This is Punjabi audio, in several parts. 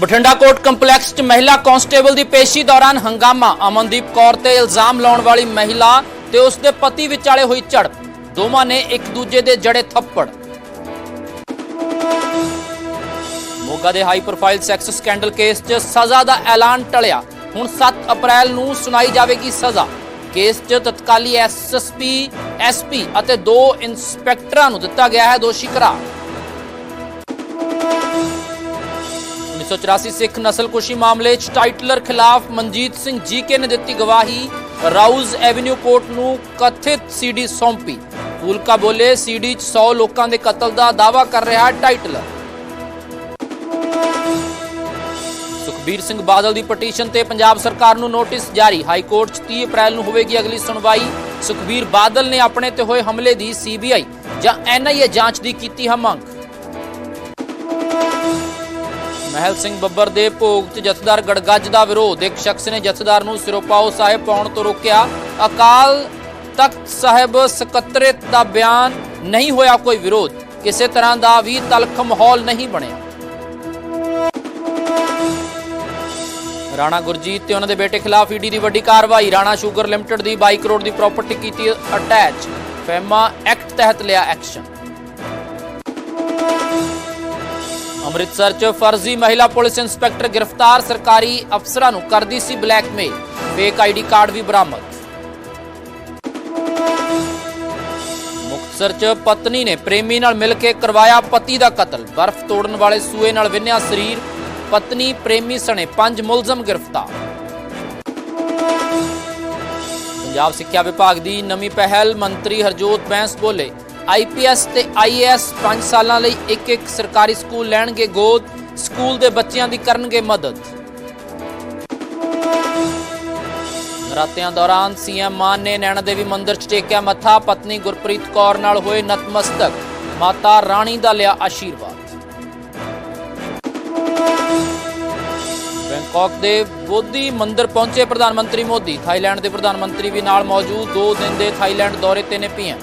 ਬਠਿੰਡਾ ਕੋਰਟ ਕੰਪਲੈਕਸ 'ਚ ਮਹਿਲਾ ਕਾਂਸਟੇਬਲ ਦੀ ਪੇਸ਼ੀ ਦੌਰਾਨ ਹੰਗਾਮਾ। ਅਮਨਦੀਪ ਕੌਰ ਤੇ ਇਲਜ਼ਾਮ ਲਾਉਣ ਵਾਲੀ ਮਹਿਲਾ ਤੇ ਉਸ ਦੇ ਪਤੀ ਵਿਚਾਲੇ ਹੋਈ ਝੜਪ। ਦੋਵਾਂ ਨੇ ਇੱਕ ਦੂਜੇ ਦੇ ਜੜੇ ਥੱਪੜ। ਮੋਗਾ ਦੇ high profile sex scandal case 'ਚ ਸਜ਼ਾ ਦਾ ਐਲਾਨ ਟਲਿਆ। ਹੁਣ 7 ਅਪ੍ਰੈਲ ਨੂੰ ਸੁਣਾਈ ਜਾਵੇਗੀ ਸਜ਼ਾ। ਕੇਸ 'ਚ ਤਤਕਾਲੀ ਐਸਐਸਪੀ ਐਸਪੀ ਅਤੇ ਦੋ ਇੰਸਪੈਕਟਰਾਂ ਨੂੰ ਦਿੱਤਾ ਗਿਆ ਹੈ ਦੋਸ਼ੀ ਕਰਾਰ। 1984 ਸਿੱਖ ਨਸਲਕੁਸ਼ੀ ਮਾਮਲੇ 'ਚ ਟਾਈਟਲਰ ਖਿਲਾਫ ਮਨਜੀਤ ਸਿੰਘ ਜੀਕੇ ਨੇ ਦਿੱਤੀ ਗਵਾਹੀ। ਰਾਊਜ਼ ਐਵਨਿਊ ਕੋਰਟ ਨੂੰ ਕਥਿਤ ਸੀਡੀ ਸੌਂਪੀ। ਫੂਲਕਾ ਬੋਲੇ, ਸੀਡੀ 'ਚ 100 ਲੋਕਾਂ ਦੇ ਕਤਲ ਦਾ ਦਾਅਵਾ ਕਰ ਰਿਹਾ ਟਾਈਟਲਰ। ਸੁਖਬੀਰ ਸਿੰਘ ਬਾਦਲ ਦੀ ਪਟੀਸ਼ਨ ਤੇ ਪੰਜਾਬ ਸਰਕਾਰ ਨੂੰ ਨੋਟਿਸ ਜਾਰੀ। ਹਾਈ ਕੋਰਟ 'ਚ 30 ਅਪ੍ਰੈਲ ਨੂੰ ਹੋਵੇਗੀ ਅਗਲੀ ਸੁਣਵਾਈ। ਸੁਖਬੀਰ ਬਾਦਲ ਨੇ ਆਪਣੇ ਤੇ ਹੋਏ ਹਮਲੇ ਦੀ ਸੀਬੀਆਈ ਜਾਂ ਐਨਆਈਏ ਜਾਂਚ ਦੀ ਕੀਤੀ ਹੈ ਮੰਗ। ਮਹਿਲ ਸਿੰਘ ਬੱਬਰ ਦੇ ਭੋਗ 'ਚ ਜਥੇਦਾਰ ਗੜਗੱਜ ਦਾ ਵਿਰੋਧ। ਇੱਕ ਸ਼ਖਸ ਨੇ ਜਥੇਦਾਰ ਨੂੰ ਸਿਰੋਪਾਓ ਸਾਹਿਬ ਪਾਉਣ ਤੋਂ ਰੋਕਿਆ। ਅਕਾਲ ਤਖਤ ਸਾਹਿਬ ਸਕੱਤਰੇਤ ਦਾ ਬਿਆਨ ਨਹੀਂ ਹੋਇਆ ਕੋਈ ਵਿਰੋਧ। ਕਿਸੇ ਤਰ੍ਹਾਂ ਦਾ ਵੀ ਤਲਖ ਮਾਹੌਲ ਨਹੀਂ ਬਣਿਆ। ਰਾਣਾ ਗੁਰਜੀਤ ਤੇ ਉਹਨਾਂ ਦੇ ਬੇਟੇ ਖਿਲਾਫ ਈਡੀ ਦੀ ਵੱਡੀ ਕਾਰਵਾਈ। ਰਾਣਾ ਸ਼ੂਗਰ ਲਿਮਟਿਡ ਦੀ 22 ਕਰੋੜ ਦੀ ਪ੍ਰਾਪਰਟੀ ਕੀਤੀ ਅਟੈਚ। ਫੈਮਾ ਐਕਟ ਤਹਿਤ ਲਿਆ ਐਕਸ਼ਨ। ਅੰਮ੍ਰਿਤਸਰ 'ਚ ਫਰਜ਼ੀ ਮਹਿਲਾ ਪੁਲਿਸ ਇੰਸਪੈਕਟਰ ਗ੍ਰਿਫਤਾਰ ਸਰਕਾਰੀ ਅਫਸਰਾਂ ਨੂੰ ਕਰਦੀ ਸੀ ਬਲੈਕਮੇਲ। ਫੇਕ ਆਈਡੀ ਕਾਰਡ ਵੀ ਬਰਾਮਦ। ਮੁਕਤਸਰ 'ਚ ਪਤਨੀ ਨੇ ਪ੍ਰੇਮੀ ਨਾਲ ਮਿਲ ਕੇ ਕਰਵਾਇਆ ਪਤੀ ਦਾ ਕਤਲ। ਬਰਫ਼ ਤੋੜਨ ਵਾਲੇ ਸੂਏ ਨਾਲ ਵਿੰਨਿਆ ਸਰੀਰ। ਪਤਨੀ ਪ੍ਰੇਮੀ ਸਣੇ ਪੰਜ ਮੁਲਜ਼ਮ ਗ੍ਰਿਫਤਾਰ। ਪੰਜਾਬ ਸਿੱਖਿਆ ਵਿਭਾਗ ਦੀ ਨਵੀਂ ਪਹਿਲ ਮੰਤਰੀ ਹਰਜੋਤ ਬੈਂਸ ਬੋਲੇ ਆਈਪੀਐਸ ਤੇ ਆਈਏਐਸ 5 ਸਾਲਾਂ ਲਈ ਇੱਕ ਇੱਕ ਸਰਕਾਰੀ ਸਕੂਲ ਲੈਣਗੇ ਗੋਦ, ਸਕੂਲ ਦੇ ਬੱਚਿਆਂ ਦੀ ਕਰਨਗੇ ਮਦਦ। ਨਰਾਤਿਆਂ ਦੌਰਾਨ ਸੀਐਮ ਮਾਨ ਨੇ ਨੈਣਾ ਦੇਵੀ ਮੰਦਿਰ 'ਚ ਟੇਕਿਆ ਮੱਥਾ, ਪਤਨੀ ਗੁਰਪ੍ਰੀਤ ਕੌਰ ਨਾਲ ਹੋਏ ਨਤਮਸਤਕ। ਮਾਤਾ ਰਾਣੀ ਦਾ ਲਿਆ ਆਸ਼ੀਰਵਾਦ। ਬੈਂਕਾਕ ਦੇ ਬੋਧੀ ਮੰਦਿਰ ਪਹੁੰਚੇ ਪ੍ਰਧਾਨ ਮੰਤਰੀ ਮੋਦੀ। ਥਾਈਲੈਂਡ ਦੇ ਪ੍ਰਧਾਨ ਮੰਤਰੀ ਵੀ ਨਾਲ ਮੌਜੂਦ। ਦੋ ਦਿਨ ਦੇ ਥਾਈਲੈਂਡ ਦੌਰੇ ਤੇ ਨੇ ਪੀਐਮ।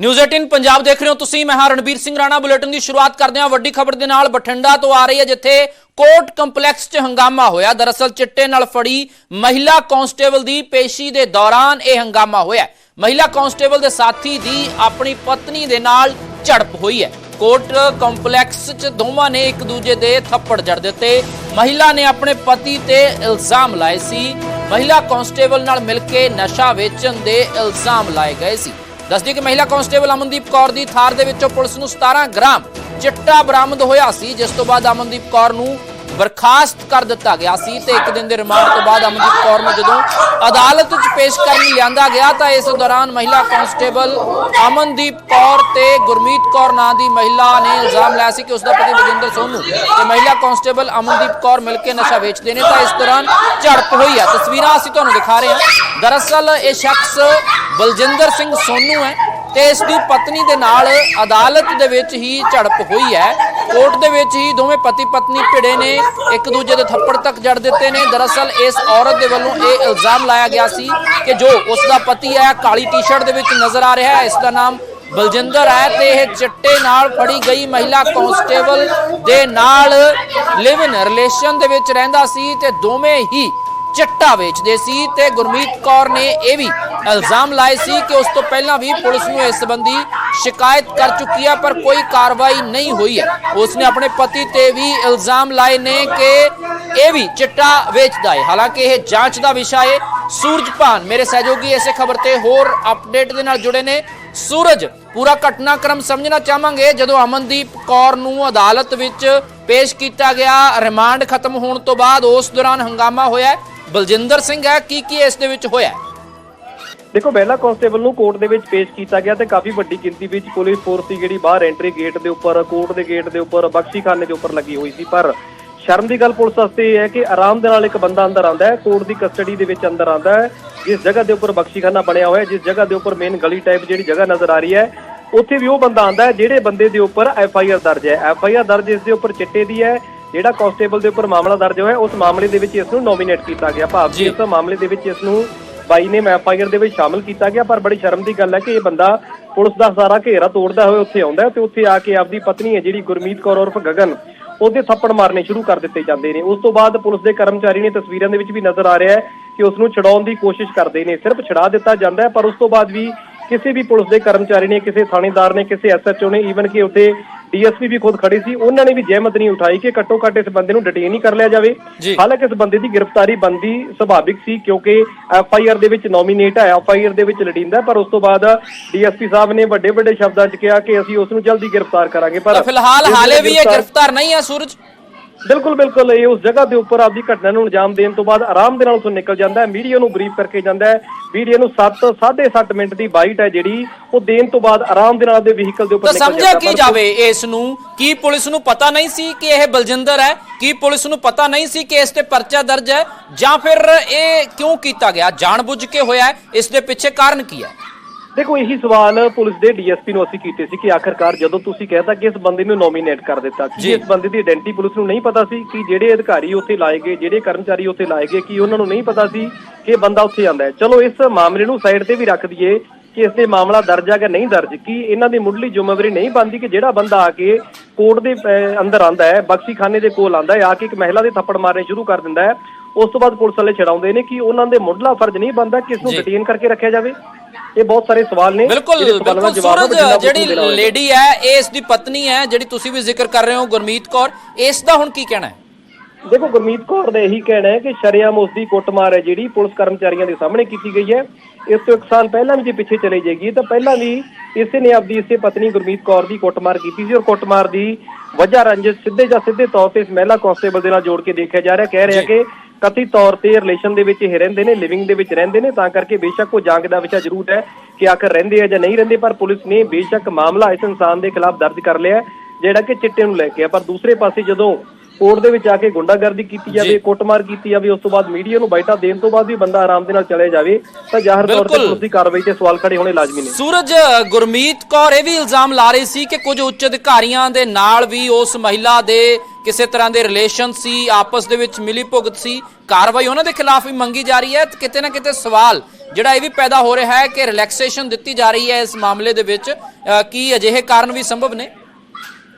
ਨਿਊਜ਼ 18 ਪੰਜਾਬ ਦੇਖ ਰਹੇ ਹੋ ਤੁਸੀਂ, ਮੈਂ ਹਾਂ ਰਣਬੀਰ ਸਿੰਘ ਰਾਣਾ। ਬੁਲੇਟਿਨ ਦੀ ਸ਼ੁਰੂਆਤ ਕਰਦੇ ਹਾਂ। ਵੱਡੀ ਖਬਰ ਦੇ ਨਾਲ ਬਠਿੰਡਾ ਤੋਂ ਆ ਰਹੀ ਹੈ, ਜਿੱਥੇ ਕੋਰਟ ਕੰਪਲੈਕਸ 'ਚ ਹੰਗਾਮਾ ਹੋਇਆ। ਦਰਅਸਲ ਚਿੱਟੇ ਨਾਲ ਫੜੀ ਮਹਿਲਾ ਕਾਂਸਟੇਬਲ ਦੀ ਪੇਸ਼ੀ ਦੇ ਦੌਰਾਨ ਇਹ ਹੰਗਾਮਾ ਹੋਇਆ। ਮਹਿਲਾ ਕਾਂਸਟੇਬਲ ਦੇ ਸਾਥੀ ਦੀ ਆਪਣੀ ਪਤਨੀ ਦੇ ਨਾਲ ਝੜਪ ਹੋਈ ਹੈ। ਕੋਰਟ ਕੰਪਲੈਕਸ 'ਚ ਦੋਵਾਂ ਨੇ ਇੱਕ ਦੂਜੇ ਦੇ ਥੱਪੜ ਜੜ ਦਿੱਤੇ। ਮਹਿਲਾ ਨੇ ਆਪਣੇ ਪਤੀ ਤੇ ਇਲਜ਼ਾਮ ਲਾਏ ਸੀ। ਮਹਿਲਾ ਕਾਂਸਟੇਬਲ ਨਾਲ ਮਿਲ ਕੇ ਨਸ਼ਾ ਵੇਚਣ ਦੇ ਇਲਜ਼ਾਮ ਲਾਏ ਗਏ ਸੀ। ਦੱਸਦੀ ਕਿ ਮਹਿਲਾ ਕਾਂਸਟੇਬਲ ਅਮਨਦੀਪ ਕੌਰ ਦੀ ਥਾਰ ਦੇ ਵਿੱਚੋਂ ਪੁਲਿਸ ਨੂੰ 17 ਗ੍ਰਾਮ ਚਿੱਟਾ ਬਰਾਮਦ ਹੋਇਆ ਸੀ, ਜਿਸ ਤੋਂ ਬਾਅਦ ਅਮਨਦੀਪ ਕੌਰ ਨੂੰ ਬਰਖਾਸਤ ਕਰ ਦਿੱਤਾ ਗਿਆ ਸੀ ਤੇ ਇੱਕ ਦਿਨ ਦੇ ਰਿਮਾਂਡ ਤੋਂ ਬਾਅਦ ਅਮਨਦੀਪ ਕੌਰ ਨੂੰ ਜਦੋਂ ਅਦਾਲਤ 'ਚ ਪੇਸ਼ ਕਰਨ ਲਿਆਂਦਾ ਗਿਆ ਤਾਂ ਇਸ ਦੌਰਾਨ ਮਹਿਲਾ ਕਾਂਸਟੇਬਲ ਅਮਨਦੀਪ ਕੌਰ ਤੇ ਗੁਰਮੀਤ ਕੌਰ ਨਾਂ ਦੀ ਮਹਿਲਾ ਨੇ ਇਲਜ਼ਾਮ ਲਾਇਆ ਸੀ ਕਿ ਉਸ ਦਾ ਪਤੀ ਬਜਿੰਦਰ ਸੋਨੂ ਤੇ ਮਹਿਲਾ ਕਾਂਸਟੇਬਲ ਅਮਨਦੀਪ ਕੌਰ ਮਿਲ ਕੇ ਨਸ਼ਾ ਵੇਚਦੇ ਨੇ ਤਾਂ ਇਸ ਦੌਰਾਨ ਝੜਪ ਹੋਈ ਹੈ ਤਸਵੀਰਾਂ ਅਸੀਂ ਤੁਹਾਨੂੰ ਦਿਖਾ ਰਹੇ ਹਾਂ। ਦਰਅਸਲ ਇਹ ਸ਼ਖਸ ਬਲਜਿੰਦਰ ਸਿੰਘ ਸੋਨੂ ਹੈ। ਤੇ ਇਸ ਦੀ ਪਤਨੀ ਦੇ ਨਾਲ ਅਦਾਲਤ ਦੇ ਵਿੱਚ ਹੀ ਝੜਪ ਹੋਈ ਹੈ। ਕੋਰਟ ਦੇ ਵਿੱਚ ਹੀ ਦੋਵੇਂ ਪਤੀ ਪਤਨੀ ਭਿੜੇ ਨੇ। ਇੱਕ ਦੂਜੇ ਦੇ ਥੱਪੜ ਤੱਕ ਜੜ ਦਿੱਤੇ ਨੇ। ਦਰਅਸਲ ਇਸ ਔਰਤ ਦੇ ਵੱਲੋਂ ਇਹ ਇਲਜ਼ਾਮ ਲਾਇਆ ਗਿਆ ਸੀ ਕਿ ਜੋ ਉਸ ਦਾ ਪਤੀ ਹੈ ਕਾਲੀ ਟੀ-ਸ਼ਰਟ ਦੇ ਵਿੱਚ ਨਜ਼ਰ ਆ ਰਿਹਾ ਹੈ। ਇਸ ਦਾ ਨਾਮ ਬਲਜਿੰਦਰ ਹੈ ਤੇ ਇਹ ਚਿੱਟੇ ਨਾਲ ਫੜੀ ਗਈ ਮਹਿਲਾ ਕਾਂਸਟੇਬਲ ਦੇ ਨਾਲ ਲਿਵ ਇਨ ਰਿਲੇਸ਼ਨ ਦੇ ਵਿੱਚ ਰਹਿੰਦਾ ਸੀ ਤੇ ਦੋਵੇਂ ਹੀ ਚਿੱਟਾ ਵੇਚਦੇ ਸੀ ਤੇ ਗੁਰਮੀਤ ਕੌਰ ਨੇ ਇਹ ਵੀ ਇਲਜ਼ਾਮ ਲਾਏ ਸੀ ਕਿ ਉਸ ਤੋਂ ਪਹਿਲਾਂ ਵੀ ਪੁਲਿਸ ਨੂੰ ਇਸ ਸੰਬੰਧੀ ਸ਼ਿਕਾਇਤ ਕਰ ਚੁੱਕੀ ਹੈ ਪਰ ਕੋਈ ਕਾਰਵਾਈ ਨਹੀਂ ਹੋਈ ਹੈ। ਉਸ ਨੇ ਆਪਣੇ ਪਤੀ ਤੇ ਵੀ ਇਲਜ਼ਾਮ ਲਾਏ ਨੇ ਕਿ ਇਹ ਵੀ ਚਿੱਟਾ ਵੇਚਦਾ ਹੈ। ਹਾਲਾਂਕਿ ਇਹ ਜਾਂਚ ਦਾ ਵਿਸ਼ਾ ਹੈ। ਸੂਰਜਪਾਨ ਮੇਰੇ ਸਹਿਯੋਗੀ, ਇਸੇ ਖਬਰ ਤੇ ਹੋਰ ਅਪਡੇਟ ਦੇ ਨਾਲ ਜੁੜੇ ਨੇ। ਸੂਰਜ, ਪੂਰਾ ਘਟਨਾਕ੍ਰਮ ਸਮਝਣਾ ਚਾਹਾਂਗੇ। ਜਦੋਂ ਅਮਨਦੀਪ ਕੌਰ ਨੂੰ ਅਦਾਲਤ ਵਿੱਚ ਪੇਸ਼ ਕੀਤਾ ਗਿਆ, ਰਿਮਾਂਡ ਖਤਮ ਹੋਣ ਤੋਂ ਬਾਅਦ ਉਸ ਦੌਰਾਨ ਹੰਗਾਮਾ ਹੋਇਆ ਬਲਜਿੰਦਰ ਸਿੰਘ ਹੈ, ਕੀ ਕੀ ਇਸ ਦੇ ਵਿੱਚ ਹੋਇਆ ਦੇਖੋ, ਮਹਿਲਾ ਕਾਂਸਟੇਬਲ ਨੂੰ ਕੋਰਟ ਦੇ ਵਿੱਚ ਪੇਸ਼ ਕੀਤਾ ਗਿਆ ਤੇ ਕਾਫੀ ਵੱਡੀ ਗਿਣਤੀ ਵਿੱਚ ਪੁਲਿਸ ਫੋਰਸ ਸੀ ਜਿਹੜੀ ਬਾਹਰ ਐਂਟਰੀ ਗੇਟ ਦੇ ਉੱਪਰ ਕੋਰਟ ਦੇ ਗੇਟ ਦੇ ਉੱਪਰ, ਬਖਸ਼ੀਖਾਨੇ ਦੇ ਉੱਪਰ ਲੱਗੀ ਹੋਈ ਸੀ। ਪਰ ਸ਼ਰਮ ਦੀ ਗੱਲ ਪੁਲਿਸ ਵਾਸਤੇ ਇਹ ਹੈ ਕਿ ਆਰਾਮ ਦੇ ਨਾਲ ਇੱਕ ਬੰਦਾ ਅੰਦਰ ਆਂਦਾ ਹੈ ਕੋਰਟ ਦੀ ਕਸਟਡੀ ਦੇ ਵਿੱਚ ਅੰਦਰ ਆਂਦਾ ਹੈ, ਜਿਸ ਜਗ੍ਹਾ ਦੇ ਉੱਪਰ ਬਖਸ਼ੀਖਾਨਾ ਬਣਿਆ ਹੋਇਆ ਜਿਸ ਜਗ੍ਹਾ ਦੇ ਉੱਪਰ ਮੇਨ ਗਲੀ ਟਾਈਪ ਜਿਹੜੀ ਜਗ੍ਹਾ ਨਜ਼ਰ ਆ ਰਹੀ ਹੈ, ਉੱਥੇ ਵੀ ਉਹ ਬੰਦਾ ਆਂਦਾ ਹੈ, ਜਿਹੜੇ ਬੰਦੇ ਦੇ ਉੱਪਰ ਐਫ ਆਈ ਆਰ ਦਰਜ ਹੈ। ਐਫ ਆਈ ਆਰ ਦਰਜ ਇਸ ਦੇ ਉੱਪਰ ਚਿੱਟੇ ਦੀ ਹੈ ਜਿਹੜਾ ਕਾਂਸਟੇਬਲ ਦੇ ਉੱਪਰ ਮਾਮਲਾ ਦਰਜ ਹੋਇਆ ਉਸ ਮਾਮਲੇ ਦੇ ਵਿੱਚ ਇਸ ਨੂੰ ਨੋਮੀਨੇਟ ਕੀਤਾ ਗਿਆ। ਭਾਵ ਜੀ। ਕਿ ਇਸ ਮਾਮਲੇ ਦੇ ਵਿੱਚ ਇਸ ਨੂੰ ਬਾਈ ਨੇ ਐਫਆਈਆਰ ਦੇ ਵਿੱਚ ਸ਼ਾਮਲ ਕੀਤਾ ਗਿਆ ਪਰ ਬੜੀ ਸ਼ਰਮ ਦੀ ਗੱਲ ਹੈ ਕਿ ਇਹ ਬੰਦਾ ਪੁਲਿਸ ਦਾ ਸਾਰਾ ਘੇਰਾ ਤੋੜਦਾ ਹੋਇਆ ਉੱਥੇ ਆਉਂਦਾ ਤੇ ਉੱਥੇ ਆ ਕੇ ਆਪਦੀ ਪਤਨੀ ਹੈ ਜਿਹੜੀ ਗੁਰਮੀਤ ਕੌਰ ਉਰਫ ਗਗਨ ਉਹਦੇ ਥੱਪੜ ਮਾਰਨੇ ਸ਼ੁਰੂ ਕਰ ਦਿੱਤੇ ਜਾਂਦੇ ਨੇ। ਉਸ ਤੋਂ ਬਾਅਦ ਪੁਲਿਸ ਦੇ ਕਰਮਚਾਰੀ ਨੇ ਤਸਵੀਰਾਂ ਦੇ ਵਿੱਚ ਵੀ ਨਜ਼ਰ ਆ ਰਿਹਾ ਹੈ ਕਿ ਉਸ ਨੂੰ ਛਡਾਉਣ ਦੀ ਕੋਸ਼ਿਸ਼ ਕਰਦੇ ਨੇ। ਸਿਰਫ ਛਡਾ ਦਿੱਤਾ ਜਾਂਦਾ ਹੈ ਪਰ ਉਸ ਤੋਂ ਬਾਅਦ ਵੀ ਕਿਸੇ ਵੀ ਪੁਲਿਸ ਦੇ ਕਰਮਚਾਰੀ ਨੇ ਕਿਸੇ ਥਾਣੇਦਾਰ ਨੇ ਕਿਸੇ ਐਸਐਚਓ ਨੇ ਈਵਨ ਕਿ ਉੱਥੇ ਡੀਐਸਪੀ ਵੀ ਖੁਦ ਖੜੀ ਸੀ ਉਹਨਾਂ ਨੇ ਵੀ ਜਹਿਮਤ ਨਹੀਂ ਉਠਾਈ ਕਿ ਘੱਟੋ ਘੱਟ ਇਸ ਬੰਦੇ ਨੂੰ ਡਿਟੇਨ ਹੀ ਕਰ ਲਿਆ ਜਾਵੇ। ਹਾਲਾਂਕਿ ਇਸ ਬੰਦੇ ਦੀ ਗ੍ਰਿਫਤਾਰੀ ਬੰਦੀ ਸੁਭਾਵਿਕ ਸੀ ਕਿਉਂਕਿ ਐਫਆਈਆਰ ਦੇ ਵਿੱਚ ਨੋਮੀਨੇਟ ਹੈ ਐਫਆਈਆਰ ਦੇ ਵਿੱਚ ਲੜਿੰਦਾ ਪਰ ਉਸ ਤੋਂ ਬਾਅਦ ਡੀਐਸਪੀ ਸਾਹਿਬ ਨੇ ਵੱਡੇ ਵੱਡੇ ਸ਼ਬਦਾਂ 'ਚ ਕਿਹਾ ਕਿ ਅਸੀਂ ਉਸ ਨੂੰ ਜਲਦੀ ਗ੍ਰਿਫਤਾਰ ਕਰਾਂਗੇ ਪਰ ਫਿਲਹਾਲ ਹਾਲੇ ਵੀ ਇਹ ਗ੍ਰਿਫਤਾਰ ਨਹੀਂ ਹੈ ਸੂਰਜ ਬਿਲਕੁਲ ਬਿਲਕੁਲ। ਇਹ ਉਸ ਜਗ੍ਹਾ ਦੇ ਉੱਪਰ ਆਪਦੀ ਘਟਨਾ ਨੂੰ ਅੰਜਾਮ ਦੇਣ ਤੋਂ ਬਾਅਦ ਆਰਾਮ ਦੇ ਨਾਲ ਉਸੋਂ ਨਿਕਲ ਜਾਂਦਾ ਹੈ। ਮੀਡੀਆ ਨੂੰ ਬਰੀਫ ਕਰਕੇ ਜਾਂਦਾ ਹੈ। ਮੀਡੀਆ ਨੂੰ 7 7.5 ਮਿੰਟ ਦੀ ਬਾਈਟ ਹੈ ਜਿਹੜੀ ਉਹ ਦੇਣ ਤੋਂ ਬਾਅਦ ਆਰਾਮ ਦੇ ਨਾਲ ਆਪਦੇ ਵਹੀਕਲ ਦੇ ਉੱਪਰ ਤਾਂ ਨਿਕਲ ਸਮਝਿਆ ਜਾਂਦਾ ਕੀ ਪਰ ਜਾਵੇ ਇਸ ਨੂੰ? ਕੀ ਪੁਲਿਸ ਨੂੰ ਪਤਾ ਨਹੀਂ ਸੀ ਕਿ ਇਹ ਬਲਜਿੰਦਰ ਹੈ? ਕੀ ਪੁਲਿਸ ਨੂੰ ਪਤਾ ਨਹੀਂ ਸੀ ਕਿ ਇਸ ਤੇ ਪਰਚਾ ਦਰਜ ਹੈ? ਜਾਂ ਫਿਰ ਇਹ ਕਿਉਂ ਕੀਤਾ ਗਿਆ? ਜਾਣਬੁੱਝ ਕੇ ਹੋਇਆ ਹੈ। ਇਸ ਦੇ ਪਿੱਛੇ ਕਾਰਨ ਕੀ ਹੈ? ਦੇਖੋ ਇਹੀ ਸਵਾਲ ਪੁਲਿਸ ਦੇ ਡੀਐਸਪੀ ਨੂੰ ਅਸੀਂ ਕੀਤੇ ਸੀ ਕਿ ਆਖਰਕਾਰ ਜਦੋਂ ਤੁਸੀਂ ਕਹਿਤਾ ਕਿ ਇਸ ਬੰਦੇ ਨੂੰ ਨੋਮੀਨੇਟ ਕਰ ਦਿੱਤਾ। ਕਿ ਇਸ ਬੰਦੇ ਦੀ ਆਇਡੈਂਟੀ ਪੁਲਿਸ ਨੂੰ ਨਹੀਂ ਪਤਾ ਸੀ ਕਿ ਜਿਹੜੇ ਅਧਿਕਾਰੀ ਉੱਥੇ ਲਾਏ ਗਏ ਜਿਹੜੇ ਕਰਮਚਾਰੀ ਉੱਥੇ ਲਾਏ ਗਏ ਕਿ ਉਹਨਾਂ ਨੂੰ ਨਹੀਂ ਪਤਾ ਸੀ ਕਿ ਬੰਦਾ ਉੱਥੇ ਆਂਦਾ ਹੈ ਚਲੋ ਇਸ ਮਾਮਲੇ ਨੂੰ ਸਾਈਡ ਤੇ ਵੀ ਰੱਖ ਦਈਏ ਕਿ ਇਸ ਤੇ ਮਾਮਲਾ ਦਰਜ ਹੈ ਕਿ ਨਹੀਂ ਦਰਜ ਕਿ ਇਹਨਾਂ ਦੀ ਮੁੱਢਲੀ ਜ਼ਿੰਮੇਵਾਰੀ ਨਹੀਂ ਬਣਦੀ ਕਿ ਜਿਹੜਾ ਬੰਦਾ ਆ ਕੇ ਕੋਰਟ ਦੇ ਅੰਦਰ ਆਂਦਾ ਹੈ ਬਖਸ਼ੀਖਾਨੇ ਦੇ ਕੋਲ ਆਂਦਾ ਹੈ ਆ ਕੇ ਇੱਕ ਮਹਿਲਾ ਦੇ ਥੱਪੜ ਮਾਰਨੇ ਸ਼ੁਰੂ ਕਰ ਦਿੰਦਾ ਹੈ ਉਸ ਤੋਂ ਬਾਅਦ ਪੁਲਿਸ ਵਾਲੇ ਛਡਾਉਂਦੇ ਨੇ ਕਿ ਉਹਨਾਂ ਦੇ ਮੁੱਢਲਾ ਫਰਜ਼ ਨਹੀਂ ਬਣਦਾ ਕਿ ਇਸ ਨੂੰ। ਡਿਟੇਨ ਕਰਕੇ ਰੱਖਿਆ ਜਾਵੇ ਇਹ ਬਹੁਤ ਸਾਰੇ ਸਵਾਲ ਨੇ ਬਿਲਕੁਲ ਬਿਲਕੁਲ ਸੂਰਜ ਜਿਹੜੀ। ਲੇਡੀ ਹੈ ਇਹ ਇਸ ਦੀ ਪਤਨੀ ਹੈ ਜਿਹੜੀ ਤੁਸੀਂ ਵੀ ਜ਼ਿਕਰ ਕਰ ਰਹੇ ਹੋ ਗੁਰਮੀਤ ਕੌਰ ਇਸ ਦਾ ਹੁਣ ਕੀ ਕਹਿਣਾ ਹੈ ਦੇਖੋ ਗੁਰਮੀਤ ਕੌਰ ਦਾ ਇਹੀ ਕਹਿਣਾ ਹੈ ਕਿ ਸ਼ਰੇਆਮ ਉਸ ਦੀ ਕੁੱਟਮਾਰ ਹੈ ਜਿਹੜੀ ਪੁਲਿਸ ਕਰਮਚਾਰੀਆਂ ਦੇ ਸਾਹਮਣੇ ਕੀਤੀ ਗਈ ਹੈ ਇਸ ਤੋਂ ਇੱਕ ਸਾਲ ਪਹਿਲਾਂ ਵੀ ਜੇ ਪਿੱਛੇ ਚਲੇ ਜਾਈਏ ਤਾਂ ਪਹਿਲਾਂ ਵੀ ਇਸੇ ਨੇ ਆਪਦੀ ਇਸੇ ਪਤਨੀ ਗੁਰਮੀਤ ਕੌਰ ਦੀ ਕੁੱਟਮਾਰ ਕੀਤੀ ਸੀ ਔਰ ਕੁੱਟਮਾਰ ਦੀ ਵਜ੍ਹਾ ਰੰਜਿਸ਼ ਸਿੱਧੇ ਜਾਂ ਸਿੱਧੇ ਤੌਰ ਤੇ ਇਸ ਮਹਿਲਾ ਕਾਂਸਟੇਬਲ ਦੇ ਨਾਲ ਜੋੜ ਕੇ ਦੇਖਿਆ ਜਾ ਰਿਹਾ ਕਹਿ ਰਿਹਾ। ਕਿ ਕਥਿਤ ਤੌਰ ਤੇ ਰਿਲੇਸ਼ਨ ਦੇ ਵਿੱਚ ਇਹ ਰਹਿੰਦੇ ਨੇ ਲਿਵਿੰਗ ਦੇ ਵਿੱਚ ਰਹਿੰਦੇ ਨੇ ਤਾਂ ਕਰਕੇ ਬੇਸ਼ੱਕ ਉਹ ਜਾਂਚ ਦਾ ਵਿਸ਼ਾ ਜ਼ਰੂਰ ਹੈ ਕਿ ਆਖਰ ਰਹਿੰਦੇ ਆ ਜਾਂ ਨਹੀਂ ਰਹਿੰਦੇ ਪਰ ਪੁਲਿਸ ਨੇ ਬੇਸ਼ੱਕ ਮਾਮਲਾ ਇਸ ਇਨਸਾਨ ਦੇ ਖਿਲਾਫ ਦਰਜ ਕਰ ਲਿਆ ਜਿਹੜਾ ਕਿ ਚਿੱਟੇ ਨੂੰ ਲੈ ਕੇ ਆ ਪਰ ਦੂਸਰੇ ਪਾਸੇ ਜਦੋਂ ਕੋਰਟ ਦੇ ਵਿੱਚ ਆ ਕੇ ਗੁੰਡਾਗਰਦੀ ਕੀਤੀ ਜਾਵੇ। ਕੁੱਟਮਾਰ ਕੀਤੀ ਜਾਵੇ ਉਸ ਤੋਂ ਬਾਅਦ ਮੀਡੀਆ ਨੂੰ ਬਾਈਟਾ ਦੇਣ ਤੋਂ ਬਾਅਦ ਵੀ ਬੰਦਾ ਆਰਾਮ ਦੇ ਨਾਲ ਚਲੇ ਜਾਵੇ ਤਾਂ ਜ਼ਾਹਰ ਤੌਰ ਤੇ। ਪੁਲਿਸ ਦੀ ਕਾਰਵਾਈ ਤੇ ਸਵਾਲ ਖੜੇ ਹੋਣੇ ਲਾਜ਼ਮੀ ਨੇ ਸੂਰਜ ਗੁਰਮੀਤ ਕੌਰ ਇਹ ਵੀ ਇਲਜ਼ਾਮ ਲਾ ਰਹੀ ਸੀ ਕਿ ਕੁਝ ਉੱਚ ਅਧਿਕਾਰੀਆਂ ਦੇ ਨਾਲ ਵੀ ਉਸ ਮਹਿਲਾ ਦੇ ਕਿਸੇ ਤਰ੍ਹਾਂ ਦੇ ਰਿਲੇਸ਼ਨ ਸੀ, ਆਪਸ ਦੇ ਵਿੱਚ ਮਿਲੀ ਭੁਗਤ ਸੀ, ਕਾਰਵਾਈ ਉਹਨਾਂ ਦੇ ਖਿਲਾਫ ਵੀ ਮੰਗੀ ਜਾ ਰਹੀ ਹੈ ਕਿਤੇ ਨਾ ਕਿਤੇ ਸਵਾਲ ਜਿਹੜਾ ਇਹ ਵੀ ਪੈਦਾ ਹੋ ਰਿਹਾ ਹੈ ਕਿ ਰਿਲੈਕਸੇਸ਼ਨ ਦਿੱਤੀ ਜਾ ਰਹੀ ਹੈ ਇਸ ਮਾਮਲੇ ਦੇ ਵਿੱਚ ਕੀ ਅਜਿਹੇ ਕਾਰਨ ਵੀ ਸੰਭਵ ਨੇ?